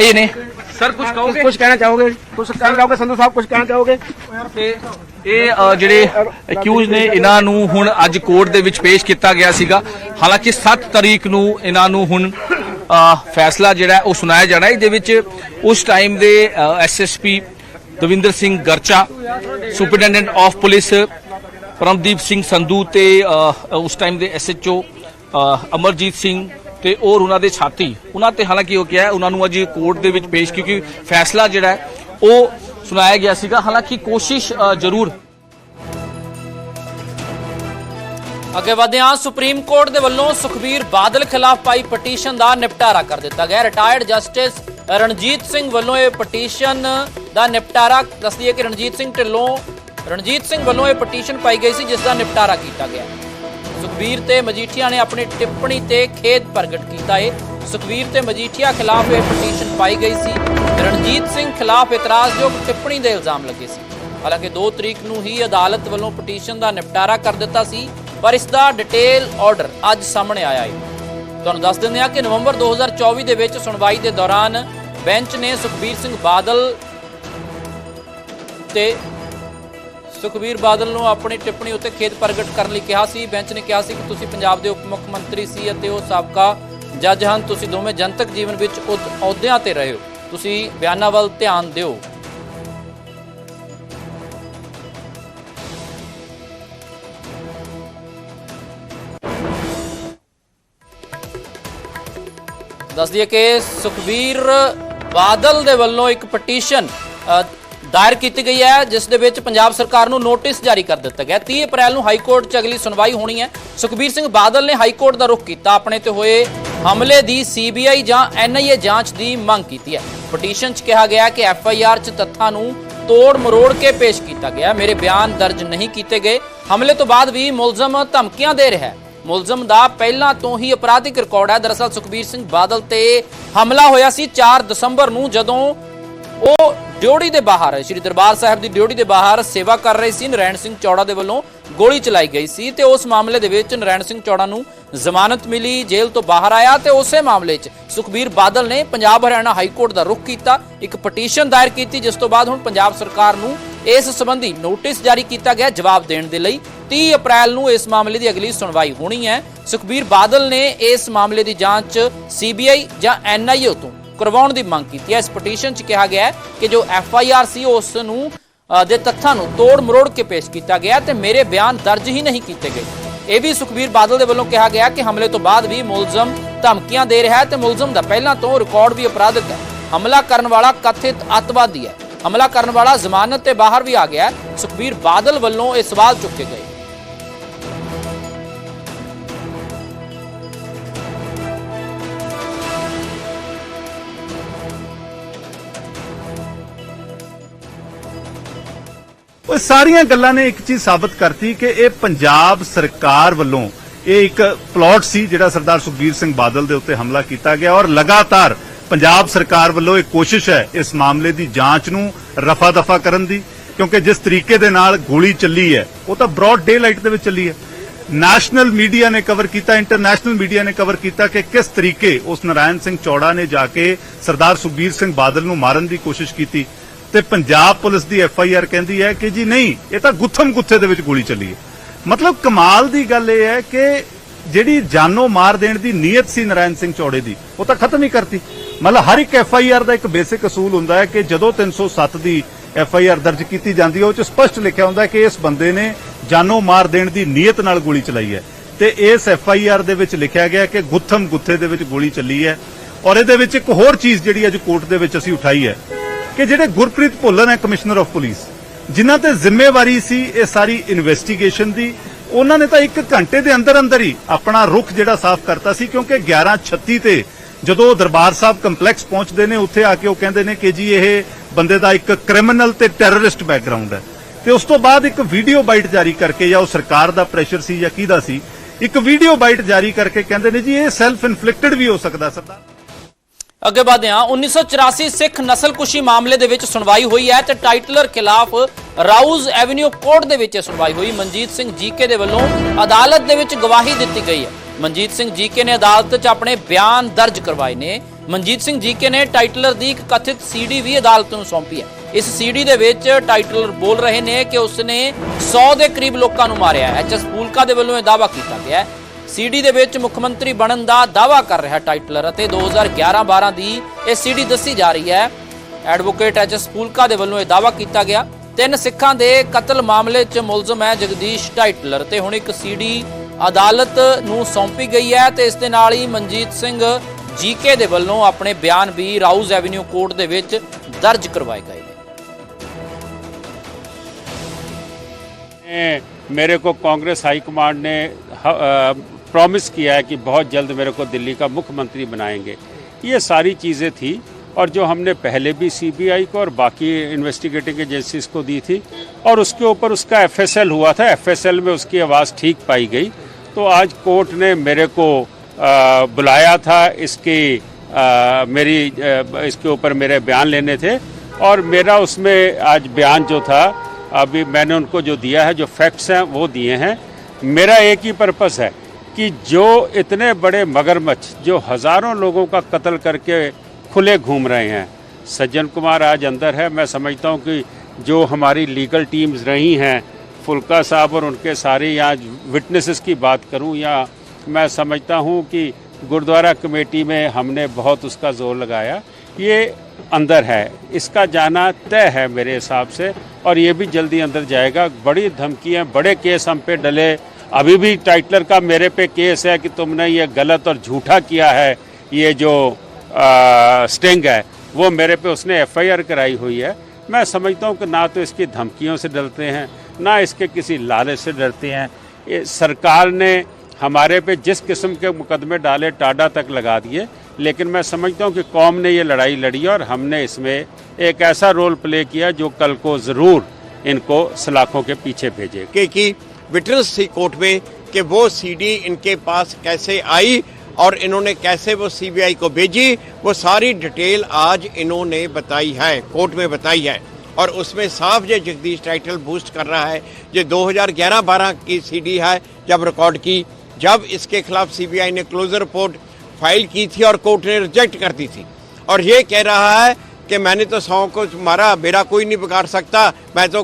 ਇਹ ਨੇ। ਸਰ ਕੁਝ ਕਹੋਗੇ? ਕੁਝ ਕਹਿਣਾ ਚਾਹੋਗੇ? ਕੁਝ ਕਹਿਣਾ ਚਾਹੋਗੇ? ਸੰਧੂ ਸਾਹਿਬ ਕੁਝ ਕਹਿਣਾ ਚਾਹੋਗੇ? ਇਹ ਜਿਹੜੇ ਅਕਿਊਜ਼ ਨੇ ਇਹਨਾਂ ਨੂੰ ਹੁਣ ਅੱਜ ਕੋਰਟ ਦੇ ਵਿੱਚ ਪੇਸ਼ ਕੀਤਾ ਗਿਆ ਸੀਗਾ। ਹਾਲਾਂਕਿ 7 ਤਰੀਕ ਨੂੰ ਇਹਨਾਂ ਨੂੰ ਹੁਣ ਫੈਸਲਾ ਜਿਹੜਾ ਉਹ ਸੁਣਾਇਆ ਜਾਣਾ ਹੈ। ਇਹਦੇ ਵਿੱਚ ਉਸ ਟਾਈਮ ਦੇ SSP Davinder Singh Garcha superintendent of police Parmdeep Singh Sandhu ਤੇ ਉਸ ਟਾਈਮ ਦੇ ਐਸਐਚਓ ਅਮਰਜੀਤ ਸਿੰਘ ਤੇ ਔਰ ਉਹਨਾਂ ਦੇ ਸਾਥੀ, ਉਹਨਾਂ ਤੇ ਹਾਲਾਂਕਿ ਉਹ ਕਿਹਾ ਉਹਨਾਂ ਨੂੰ ਅੱਜ ਕੋਰਟ ਦੇ ਵਿੱਚ ਪੇਸ਼ ਕਿਉਂਕਿ ਫੈਸਲਾ ਜਿਹੜਾ ਹੈ, ਉਹ ਸੁਣਾਇਆ ਗਿਆ ਸੀਗਾ। ਹਾਲਾਂਕਿ ਕੋਸ਼ਿਸ਼ ਜ਼ਰੂਰ। ਅੱਗੇ ਵਧਦੇ ਹਾਂ। ਸੁਪਰੀਮ ਕੋਰਟ ਦੇ ਵੱਲੋਂ ਸੁਖਬੀਰ ਬਾਦਲ ਖਿਲਾਫ ਪਾਈ ਪਟੀਸ਼ਨ ਦਾ ਨਿਪਟਾਰਾ ਕਰ ਦਿੱਤਾ ਗਿਆ ਰਿਟਾਇਰਡ ਜਸਟਿਸ ਰਣਜੀਤ ਸਿੰਘ ਵੱਲੋਂ ਇਹ ਪਟੀਸ਼ਨ ਦਾ ਨਿਪਟਾਰਾ ਦੱਸਦੀ ਹੈ ਕਿ ਰਣਜੀਤ ਸਿੰਘ ਢਿੱਲੋਂ, ਰਣਜੀਤ ਸਿੰਘ ਵੱਲੋਂ ਇਹ ਪਟੀਸ਼ਨ ਪਾਈ ਗਈ ਸੀ, ਜਿਸ ਦਾ ਨਿਪਟਾਰਾ ਕੀਤਾ ਗਿਆ ਸੁਖਬੀਰ ਤੇ ਮਜੀਠੀਆ ਨੇ ਆਪਣੀ ਟਿੱਪਣੀ ਤੇ ਖੇਦ ਪ੍ਰਗਟ ਕੀਤਾ ਹੈ ਸੁਖਬੀਰ ਤੇ ਮਜੀਠੀਆ ਖਿਲਾਫ ਇਹ ਪਟੀਸ਼ਨ ਪਾਈ ਗਈ ਸੀ। ਰਣਜੀਤ ਸਿੰਘ ਖਿਲਾਫ ਇਤਰਾਜ਼ਯੋਗ ਟਿੱਪਣੀ ਦੇ ਇਲਜ਼ਾਮ ਲੱਗੇ ਸੀ। ਹਾਲਾਂਕਿ 2 ਤਰੀਕ ਨੂੰ ਹੀ ਅਦਾਲਤ ਵੱਲੋਂ ਪਟੀਸ਼ਨ ਦਾ ਨਿਪਟਾਰਾ ਕਰ ਦਿੱਤਾ ਸੀ, ਪਰ ਇਸ ਦਾ ਡਿਟੇਲ ਆਰਡਰ ਅੱਜ ਸਾਹਮਣੇ ਆਇਆ ਹੈ ਤੁਹਾਨੂੰ ਦੱਸ ਦਿੰਦੇ ਹਾਂ ਕਿ ਨਵੰਬਰ 2024 ਦੇ ਵਿੱਚ ਸੁਣਵਾਈ ਦੇ ਦੌਰਾਨ ਬੈਂਚ ਨੇ ਸੁਖਬੀਰ ਸਿੰਘ ਬਾਦਲ ਤੇ ਸੁਖਬੀਰ ਬਾਦਲ ਨੂੰ ਆਪਣੀ ਟਿੱਪਣੀ ਉੱਤੇ ਖੇਦ ਪ੍ਰਗਟ ਕਰਨ ਲਈ ਕਿਹਾ ਸੀ। ਬੈਂਚ ਨੇ ਕਿਹਾ ਸੀ ਕਿ ਤੁਸੀਂ ਪੰਜਾਬ ਦੇ ਉਪ ਮੁੱਖ ਮੰਤਰੀ ਸੀ ਅਤੇ ਉਹ ਸਾਬਕਾ ਜੱਜ ਹਨ। ਤੁਸੀਂ ਦੋਵੇਂ ਜਨਤਕ ਜੀਵਨ ਵਿੱਚ ਅਹੁਦਿਆਂ ਤੇ ਰਹੇ ਹੋ। ਤੁਸੀਂ ਬਿਆਨਾਂ ਵੱਲ ਧਿਆਨ ਦਿਓ। ਦੱਸ ਦਈਏ ਕਿ ਸੁਖਬੀਰ ਬਾਦਲ ਦੇ ਵੱਲੋਂ ਇੱਕ ਪਟੀਸ਼ਨ ਦਾਇਰ ਕੀਤੀ ਗਈ ਹੈ, ਜਿਸ ਦੇ ਵਿੱਚ ਪੰਜਾਬ ਸਰਕਾਰ ਨੂੰ ਨੋਟਿਸ ਜਾਰੀ ਕਰ ਦਿੱਤਾ ਗਿਆ। 30 ਅਪ੍ਰੈਲ ਨੂੰ ਹਾਈ ਕੋਰਟ 'ਚ ਅਗਲੀ ਸੁਣਵਾਈ ਹੋਣੀ ਹੈ। ਸੁਖਬੀਰ ਸਿੰਘ ਬਾਦਲ ਨੇ ਹਾਈ ਕੋਰਟ ਦਾ ਰੁਖ ਕੀਤਾ, ਆਪਣੇ ਤੇ ਹੋਏ ਹਮਲੇ ਦੀ ਸੀਬੀਆਈ ਜਾਂ ਐਨਆਈਏ ਜਾਂਚ ਦੀ ਮੰਗ ਕੀਤੀ ਹੈ। ਪਟੀਸ਼ਨ 'ਚ ਕਿਹਾ ਗਿਆ ਕਿ ਐਫਆਈਆਰ 'ਚ ਤੱਥਾਂ ਨੂੰ ਤੋੜ ਮਰੋੜ ਕੇ ਪੇਸ਼ ਕੀਤਾ ਗਿਆ। ਮੇਰੇ ਬਿਆਨ ਦਰਜ ਨਹੀਂ ਕੀਤੇ ਗਏ। ਹਮਲੇ ਤੋਂ ਬਾਅਦ ਵੀ ਮੁਲਜ਼ਮ ਧਮਕੀਆਂ ਦੇ ਰਿਹਾ ਹੈ। ਮੁਲਜ਼ਮ ਦਾ ਪਹਿਲਾਂ ਤੋਂ ਹੀ ਅਪਰਾਧਿਕ ਰਿਕਾਰਡ ਹੈ। ਦਰਅਸਲ ਸੁਖਬੀਰ ਸਿੰਘ ਬਾਦਲ ਤੇ ਹਮਲਾ ਹੋਇਆ ਸੀ 4 ਦਸੰਬਰ ਨੂੰ, ਜਦੋਂ ਉਹ ਡਿਊਟੀ ਦੇ ਬਾਹਰ ਸ਼੍ਰੀ ਦਰਬਾਰ ਸਾਹਿਬ ਦੀ ਡਿਊਟੀ ਦੇ ਬਾਹਰ ਸੇਵਾ ਕਰ ਰਹੇ ਸੀ ਨਰੈਣ ਸਿੰਘ ਚੌੜਾ ਦੇ ਵੱਲੋਂ। ਗੋਲੀ ਚਲਾਈ ਗਈ ਸੀ ਤੇ ਉਸ ਮਾਮਲੇ ਦੇ ਵਿੱਚ ਨਰੈਣ ਸਿੰਘ ਚੌੜਾ ਨੂੰ ਜ਼ਮਾਨਤ ਮਿਲੀ, ਜੇਲ੍ਹ ਤੋਂ ਬਾਹਰ ਆਇਆ ਤੇ ਉਸੇ ਮਾਮਲੇ 'ਚ ਸੁਖਬੀਰ ਬਾਦਲ ਨੇ ਪੰਜਾਬ ਹਰਿਆਣਾ ਹਾਈ ਕੋਰਟ ਦਾ ਰੁਖ ਕੀਤਾ, ਇੱਕ ਪਟੀਸ਼ਨ ਦਾਇਰ ਕੀਤੀ, ਜਿਸ ਤੋਂ ਬਾਅਦ ਹੁਣ ਪੰਜਾਬ ਸਰਕਾਰ ਨੂੰ ਇਸ ਸੰਬੰਧੀ ਨੋਟਿਸ ਜਾਰੀ ਕੀਤਾ ਗਿਆ ਜਵਾਬ ਦੇਣ ਦੇ ਲਈ। 30 ਅਪ੍ਰੈਲ ਨੂੰ ਇਸ ਮਾਮਲੇ ਦੀ ਅਗਲੀ ਸੁਣਵਾਈ ਹੋਣੀ ਹੈ। ਸੁਖਬੀਰ ਬਾਦਲ ਨੇ ਇਸ ਮਾਮਲੇ ਦੀ ਜਾਂਚ ਸੀਬੀਆਈ ਜਾਂ ਐਨਆਈਏ ਤੋਂ ਕਰਵਾਉਣ ਦੀ ਮੰਗ ਕੀਤੀ ਹੈ। ਇਸ ਪਟੀਸ਼ਨ 'ਚ ਕਿਹਾ ਗਿਆ ਹੈ ਕਿ ਜੋ ਐਫ ਆਈ ਆਰ ਸੀ, ਉਸ ਨੂੰ ਦੇ ਤੱਥਾਂ ਨੂੰ ਤੋੜ ਮਰੋੜ ਕੇ ਪੇਸ਼ ਕੀਤਾ ਗਿਆ ਤੇ ਮੇਰੇ ਬਿਆਨ ਦਰਜ ਹੀ ਨਹੀਂ ਕੀਤੇ ਗਏ। ਇਹ ਵੀ ਸੁਖਬੀਰ ਬਾਦਲ ਦੇ ਵੱਲੋਂ ਕਿਹਾ ਗਿਆ ਕਿ ਹਮਲੇ ਤੋਂ ਬਾਅਦ ਵੀ ਮੁਲਜ਼ਮ ਧਮਕੀਆਂ ਦੇ ਰਿਹਾ ਹੈ ਤੇ ਮੁਲਜ਼ਮ ਦਾ ਪਹਿਲਾਂ ਤੋਂ ਰਿਕਾਰਡ ਵੀ ਅਪਰਾਧਿਕ ਹੈ। ਹਮਲਾ ਕਰਨ ਵਾਲਾ ਕਥਿਤ ਅੱਤਵਾਦੀ ਹੈ। ਹਮਲਾ ਕਰਨ ਵਾਲਾ ਜ਼ਮਾਨਤ ਤੇ ਬਾਹਰ ਵੀ ਆ ਗਿਆ ਸੁਖਬੀਰ ਬਾਦਲ ਵੱਲੋਂ ਇਹ ਸਵਾਲ ਚੁੱਕੇ ਗਏ। ਉਹ ਸਾਰੀਆਂ ਗੱਲਾਂ ਨੇ ਇੱਕ ਚੀਜ਼ ਸਾਬਤ ਕਰਤੀ ਕਿ ਇਹ ਪੰਜਾਬ ਸਰਕਾਰ ਵੱਲੋਂ ਇਹ ਇੱਕ ਪਲਾਟ ਸੀ ਜਿਹੜਾ ਸਰਦਾਰ ਸੁਖਬੀਰ ਸਿੰਘ ਬਾਦਲ ਦੇ ਉੱਤੇ ਹਮਲਾ ਕੀਤਾ ਗਿਆ ਔਰ ਲਗਾਤਾਰ ਪੰਜਾਬ ਸਰਕਾਰ ਵੱਲੋਂ ਇਹ ਕੋਸ਼ਿਸ਼ ਹੈ ਇਸ ਮਾਮਲੇ ਦੀ ਜਾਂਚ ਨੂੰ ਰਫਾ ਦਫਾ ਕਰਨ ਦੀ, ਕਿਉਂਕਿ ਜਿਸ ਤਰੀਕੇ ਦੇ ਨਾਲ ਗੋਲੀ ਚੱਲੀ ਹੈ, ਉਹ ਤਾਂ ਬ੍ਰੌਡ ਡੇ ਲਾਈਟ ਦੇ ਵਿੱਚ ਚੱਲੀ ਹੈ। ਨੈਸ਼ਨਲ ਮੀਡੀਆ ਨੇ ਕਵਰ ਕੀਤਾ ਇੰਟਰਨੈਸ਼ਨਲ ਮੀਡੀਆ ਨੇ ਕਵਰ ਕੀਤਾ ਕਿ ਕਿਸ ਤਰੀਕੇ ਉਸ ਨਰਾਇਣ ਸਿੰਘ ਚੌੜਾ ਨੇ ਜਾ ਕੇ ਸਰਦਾਰ ਸੁਖਬੀਰ ਸਿੰਘ ਬਾਦਲ ਨੂੰ ਮਾਰਨ ਦੀ ਕੋਸ਼ਿਸ਼ ਕੀਤੀ। ਤੇ ਪੰਜਾਬ ਪੁਲਿਸ ਦੀ ਐਫ ਆਈ ਆਰ ਕਹਿੰਦੀ ਹੈ ਕਿ ਜੀ ਨਹੀਂ, ਇਹ ਤਾਂ ਗੁੱਥਮ ਗੁੱਥੇ ਦੇ ਵਿੱਚ ਗੋਲੀ ਚੱਲੀ ਹੈ। ਮਤਲਬ ਕਮਾਲ ਦੀ ਗੱਲ ਇਹ ਹੈ ਕਿ ਜਿਹੜੀ ਜਾਨੋਂ ਮਾਰ ਦੇਣ ਦੀ ਨੀਅਤ ਸੀ ਨਰਾਇਣ ਸਿੰਘ ਚੌੜੇ ਦੀ, ਉਹ ਤਾਂ ਖਤਮ ਹੀ ਕਰਤੀ। ਮਤਲਬ ਹਰ ਇੱਕ ਐਫ ਆਈ ਆਰ ਦਾ ਇੱਕ ਬੇਸਿਕ ਅਸੂਲ ਹੁੰਦਾ ਹੈ ਕਿ ਜਦੋਂ 307 ਦੀ ਐਫ ਆਈ ਆਰ ਦਰਜ ਕੀਤੀ ਜਾਂਦੀ ਹੈ, ਉਹ ਚ ਸਪਸ਼ਟ ਲਿਖਿਆ ਹੁੰਦਾ ਹੈ ਕਿ ਇਸ ਬੰਦੇ ਨੇ ਜਾਨੋਂ ਮਾਰ ਦੇਣ ਦੀ ਨੀਅਤ ਨਾਲ ਗੋਲੀ ਚਲਾਈ ਹੈ। ਤੇ ਇਸ ਐਫ ਆਈ ਆਰ ਦੇ ਵਿੱਚ ਲਿਖਿਆ ਗਿਆ ਕਿ ਗੁੱਥਮ ਗੁੱਥੇ ਦੇ ਵਿੱਚ ਗੋਲੀ ਚੱਲੀ ਹੈ। ਔਰ ਇਹਦੇ ਵਿੱਚ ਇੱਕ ਹੋਰ ਚੀਜ਼ ਜਿਹੜੀ ਅੱਜ ਕੋਰਟ ਦੇ ਵਿੱਚ ਅਸੀਂ ਉਠਾਈ ਹੈ ਕਿ ਜਿਹੜੇ ਗੁਰਪ੍ਰੀਤ ਭੁੱਲਰ ਹੈ ਕਮਿਸ਼ਨਰ ਆਫ ਪੁਲਿਸ, ਜਿਨ੍ਹਾਂ ਤੇ ਜ਼ਿੰਮੇਵਾਰੀ ਸੀ ਇਹ ਸਾਰੀ ਇਨਵੈਸਟੀਗੇਸ਼ਨ ਦੀ, ਉਹਨਾਂ ਨੇ ਤਾਂ ਇੱਕ ਘੰਟੇ ਦੇ ਅੰਦਰ ਅੰਦਰ ਹੀ ਆਪਣਾ ਰੁਖ ਜਿਹੜਾ ਸਾਫ਼ ਕਰਤਾ ਸੀ, ਕਿਉਂਕਿ 11:36 ਤੇ ਜਦੋਂ ਦਰਬਾਰ ਸਾਹਿਬ ਕੰਪਲੈਕਸ ਪਹੁੰਚਦੇ ਨੇ, ਉੱਥੇ ਆ ਕੇ ਉਹ ਕਹਿੰਦੇ ਨੇ ਕਿ ਜੀ ਇਹ ਬੰਦੇ ਦਾ ਇੱਕ ਕ੍ਰਿਮੀਨਲ ਤੇ ਟੈਰਰਿਸਟ ਬੈਕਗ੍ਰਾਉਂਡ ਹੈ। ਤੇ ਉਸ ਤੋਂ ਬਾਅਦ ਇੱਕ ਵੀਡੀਓ ਬਾਈਟ ਜਾਰੀ ਕਰਕੇ, ਜਾਂ ਉਹ ਸਰਕਾਰ ਦਾ ਪ੍ਰੈਸ਼ਰ ਸੀ ਜਾਂ ਕਿਹਦਾ ਸੀ, ਇੱਕ ਵੀਡੀਓ ਬਾਈਟ ਜਾਰੀ ਕਰਕੇ ਕਹਿੰਦੇ ਨੇ ਜੀ ਇਹ ਸੈਲਫ ਇਨਫਲਿਕਟਡ ਵੀ ਹੋ ਸਕਦਾ ਸਰਦਾਰ। ਅੱਗੇ ਵਧਦੇ ਹਾਂ। 1984 ਸਿੱਖ ਨਸਲਕੁਸ਼ੀ ਮਾਮਲੇ ਦੇ ਵਿੱਚ ਸੁਣਵਾਈ ਹੋਈ ਹੈ ਤੇ ਟਾਈਟਲਰ ਖਿਲਾਫ ਰਾਊਜ਼ ਐਵਨਿਊ ਕੋਰਟ ਦੇ ਵਿੱਚ ਸੁਣਵਾਈ ਹੋਈ। ਮਨਜੀਤ ਸਿੰਘ ਜੀਕੇ ਦੇ ਵੱਲੋਂ ਅਦਾਲਤ ਦੇ ਵਿੱਚ ਗਵਾਹੀ ਦਿੱਤੀ ਗਈ ਹੈ। ਮਨਜੀਤ ਸਿੰਘ ਜੀਕੇ ਨੇ ਅਦਾਲਤ 'ਚ ਆਪਣੇ ਬਿਆਨ ਦਰਜ ਕਰਵਾਏ ਨੇ। ਮਨਜੀਤ ਸਿੰਘ ਜੀਕੇ ਨੇ ਟਾਈਟਲਰ ਦੀ ਇੱਕ ਕਥਿਤ ਸੀਡੀ ਵੀ ਅਦਾਲਤ ਨੂੰ ਸੌਂਪੀ ਹੈ। ਇਸ ਸੀਡੀ ਦੇ ਵਿੱਚ ਟਾਈਟਲਰ ਬੋਲ ਰਹੇ ਨੇ ਕਿ ਉਸਨੇ 100 ਦੇ ਕਰੀਬ ਲੋਕਾਂ ਨੂੰ ਮਾਰਿਆ ਹੈ। ਐਚਐਸ ਦੇ ਵੱਲੋਂ ਇਹ ਦਾਅਵਾ ਕੀਤਾ ਗਿਆ ਹੈ। ਸੀਡੀ ਦੇ ਵਿੱਚ ਮੁੱਖ ਮੰਤਰੀ ਬਣਨ ਦਾ ਦਾਵਾ ਕਰ ਰਿਹਾ ਟਾਈਟਲਰ ਅਤੇ 2011-12 ਦੀ ਇਹ ਸੀਡੀ ਦੱਸੀ ਜਾ ਰਹੀ ਹੈ। ਐਡਵੋਕੇਟ ਅਜਸ ਪੂਲਕਾ ਦੇ ਵੱਲੋਂ ਇਹ ਦਾਵਾ ਕੀਤਾ ਗਿਆ। ਤਿੰਨ ਸਿੱਖਾਂ ਦੇ ਕਤਲ ਮਾਮਲੇ 'ਚ ਮੁਲਜ਼ਮ ਹੈ ਜਗਦੀਸ਼ ਟਾਈਟਲਰ ਤੇ ਹੁਣ ਇੱਕ ਸੀਡੀ ਅਦਾਲਤ ਨੂੰ ਸੌਂਪੀ ਗਈ ਹੈ ਤੇ ਇਸ ਦੇ ਨਾਲ ਹੀ ਮਨਜੀਤ ਸਿੰਘ ਜੀਕੇ ਦੇ ਵੱਲੋਂ ਆਪਣੇ ਬਿਆਨ ਵੀ ਰਾਊਜ਼ ਐਵਨਿਊ ਕੋਰਟ ਦੇ ਵਿੱਚ ਦਰਜ ਕਰਵਾਏ ਗਏ ਨੇ। ਮੇਰੇ ਕੋ ਕਾਂਗਰਸ ਹਾਈ ਕਮਾਂਡ ਨੇ प्रॉमिस किया है कि बहुत जल्द मेरे को दिल्ली का मुख्यमंत्री बनाएँगे। ये सारी चीज़ें थी और जो हमने पहले भी सीबीआई को और बाकी इन्वेस्टिगेटिंग एजेंसीज को दी थी और उसके ऊपर उसका एफएसएल हुआ था। एफएसएल में उसकी आवाज़ ठीक पाई गई। तो आज कोर्ट ने मेरे को अ, बुलाया था। इसकी अ, मेरी अ, इसके ऊपर मेरे बयान लेने थे और मेरा उसमें आज बयान जो था अभी मैंने उनको जो दिया है जो फैक्ट्स हैं वो दिए हैं। मेरा एक ही पर्पस है कि जो इतने बड़े मगरमच्छ, जो हज़ारों लोगों का कत्ल करके खुले घूम रहे हैं। सज्जन कुमार आज अंदर है। मैं समझता हूँ कि जो हमारी लीगल टीम्स रही हैं, फुल्का साहब और उनके सारे यहाँ विटनेसेस की बात करूँ, या मैं समझता हूँ कि गुरुद्वारा कमेटी में हमने बहुत उसका ज़ोर लगाया। ये अंदर है। इसका जाना तय है मेरे हिसाब से, और ये भी जल्दी अंदर जाएगा। बड़ी धमकियाँ बड़े केस हम पे डले अभी भी टाइटलर का मेरे पे केस है कि तुमने ये गलत और झूठा किया है ये जो आ, स्टिंग है वो मेरे पे उसने एफआईआर कराई हुई है। मैं समझता हूँ कि ना तो इसकी धमकियों से डरते हैं ना इसके किसी लालच से डरते हैं। ये सरकार ने हमारे पे जिस किस्म के मुकदमे डाले टाडा तक लगा दिए लेकिन मैं समझता हूँ कि कौम ने ये लड़ाई लड़ी और हमने इसमें एक ऐसा रोल प्ले किया जो कल को ज़रूर इनको सलाखों के पीछे भेजे के की? विटनेस थी कोर्ट में कि वो सीडी इनके पास कैसे आई और इन्होंने कैसे वो सीबीआई को भेजी वो सारी डिटेल आज इन्होंने बताई है कोर्ट में बताई है और उसमें साफ जो जगदीश टाइटल बूस्ट कर रहा है ये 2011-12 की सीडी है जब रिकॉर्ड की जब इसके खिलाफ सीबीआई ने क्लोजर रिपोर्ट फाइल की थी और कोर्ट ने रिजेक्ट कर दी थी और ये कह रहा है कि मैंने तो सौ को मारा, मेरा कोई नहीं बिगाड़ सकता। मैं तो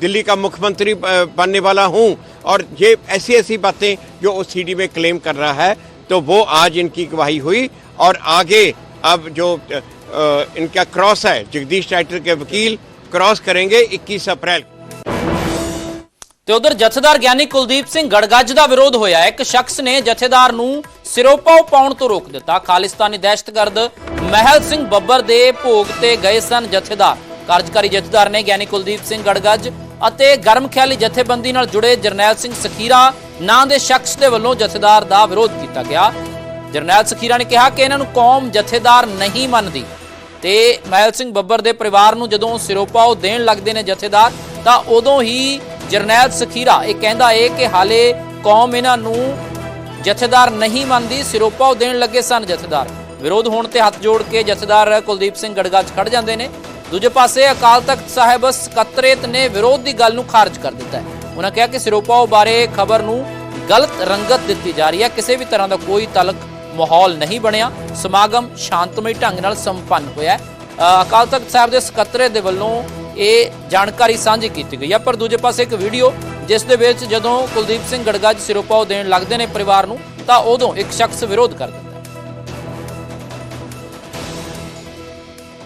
दिल्ली का मुख्यमंत्री बनने वाला हूँ। और ये ऐसी ऐसी बातें जो उस सीडी में क्लेम कर रहा है तो वो आज इनकी गवाही हुई। और आगे अब जो इनका क्रॉस है, जगदीश टाइटर के वकील क्रॉस करेंगे 21 अप्रैल। ਤੇ ਉਧਰ ਜਥੇਦਾਰ ਗਿਆਨੀ ਕੁਲਦੀਪ ਸਿੰਘ ਗੜਗੱਜ ਦਾ ਵਿਰੋਧ ਹੋਇਆ। ਇੱਕ ਸ਼ਖਸ ਨੇ ਜਥੇਦਾਰ ਨੂੰ ਸਿਰੋਪਾਓ ਪਾਉਣ ਤੋਂ ਰੋਕ ਦਿੱਤਾ। ਖਾਲਿਸਤਾਨੀ ਦਹਿਸ਼ਤਗਰਦ ਮਹਿਲ ਸਿੰਘ ਬੱਬਰ ਦੇ ਭੋਗ ਤੇ ਗਏ ਸਨ ਜਥੇਦਾਰ। ਕਾਰਜਕਾਰੀ ਜਥੇਦਾਰ ਨੇ ਗਿਆਨੀ ਕੁਲਦੀਪ ਸਿੰਘ ਗੜਗੱਜ ਅਤੇ ਗਰਮ ਖਿਆਲੀ ਜਥੇਬੰਦੀ ਨਾਲ ਜੁੜੇ ਜਰਨੈਲ ਸਿੰਘ ਸਖੀਰਾ ਨਾਂ ਦੇ ਸ਼ਖਸ ਦੇ ਵੱਲੋਂ ਜਥੇਦਾਰ ਦਾ ਵਿਰੋਧ ਕੀਤਾ ਗਿਆ। ਜਰਨੈਲ ਸਖੀਰਾ ਨੇ ਕਿਹਾ ਕਿ ਇਹਨਾਂ ਨੂੰ ਕੌਮ ਜਥੇਦਾਰ ਨਹੀਂ ਮੰਨਦੀ ਤੇ ਮਹਿਲ ਸਿੰਘ ਬੱਬਰ ਦੇ ਪਰਿਵਾਰ ਨੂੰ ਜਦੋਂ ਸਿਰੋਪਾਓ ਦੇਣ ਲੱਗਦੇ ਨੇ ਜਥੇਦਾਰ, ਤਾਂ ਉਦੋਂ ਹੀ ਜਰਨੈਲ ਸਖੀਰਾ ਇਹ ਕਹਿੰਦਾ ਏ ਕਿ ਹਾਲੇ ਕੌਮ ਇਹਨਾਂ ਨੂੰ ਜਥੇਦਾਰ ਨਹੀਂ ਮੰਨਦੀ, ਸਿਰੋਪਾ ਦੇਣ ਲੱਗੇ ਸਨ ਜਥੇਦਾਰ। ਵਿਰੋਧ ਹੋਣ ਤੇ ਹੱਥ ਜੋੜ ਕੇ ਜਥੇਦਾਰ ਕੁਲਦੀਪ ਸਿੰਘ ਗੜਗਾ 'ਚ ਖੜ ਜਾਂਦੇ ਨੇ। ਦੂਜੇ ਪਾਸੇ ਅਕਾਲ ਤਖਤ ਸਾਹਿਬ ਸਕੱਤਰੇਤ ਨੇ ਵਿਰੋਧ ਦੀ ਗੱਲ ਨੂੰ ਖਾਰਜ ਕਰ ਦਿੱਤਾ ਹੈ। ਉਹਨਾਂ ਕਿਹਾ ਕਿ ਸਿਰੋਪਾਓ ਬਾਰੇ ਖਬਰ ਨੂੰ ਗਲਤ ਰੰਗਤ ਦਿੱਤੀ ਜਾ ਰਹੀ ਹੈ। ਕਿਸੇ ਵੀ ਤਰ੍ਹਾਂ ਦਾ ਕੋਈ ਤਲਕ ਮਾਹੌਲ ਨਹੀਂ ਬਣਿਆ। ਸਮਾਗਮ ਸ਼ਾਂਤਮਈ ਢੰਗ ਨਾਲ ਸੰਪੰਨ ਹੋਇਆ ਹੈ। ਅਕਾਲ ਤਖਤ ਸਾਹਿਬ ਦੇ ਸਕੱਤਰੇ ਦੇ ਵੱਲੋਂ ਇਹ ਜਾਣਕਾਰੀ ਸਾਂਝੀ ਕੀਤੀ ਗਈ ਹੈ ਪਰ ਦੂਜੇ ਪਾਸੇ ਇੱਕ ਵੀਡੀਓ, ਜਿਸ ਦੇ ਵਿੱਚ ਜਦੋਂ ਕੁਲਦੀਪ ਸਿੰਘ ਗੜਗਾ ਜੀ ਸਿਰੋਪਾਓ ਦੇਣ ਲੱਗਦੇ ਨੇ ਪਰਿਵਾਰ ਨੂੰ, ਤਾਂ ਉਦੋਂ ਇੱਕ ਸ਼ਖਸ ਵਿਰੋਧ ਕਰਦਾ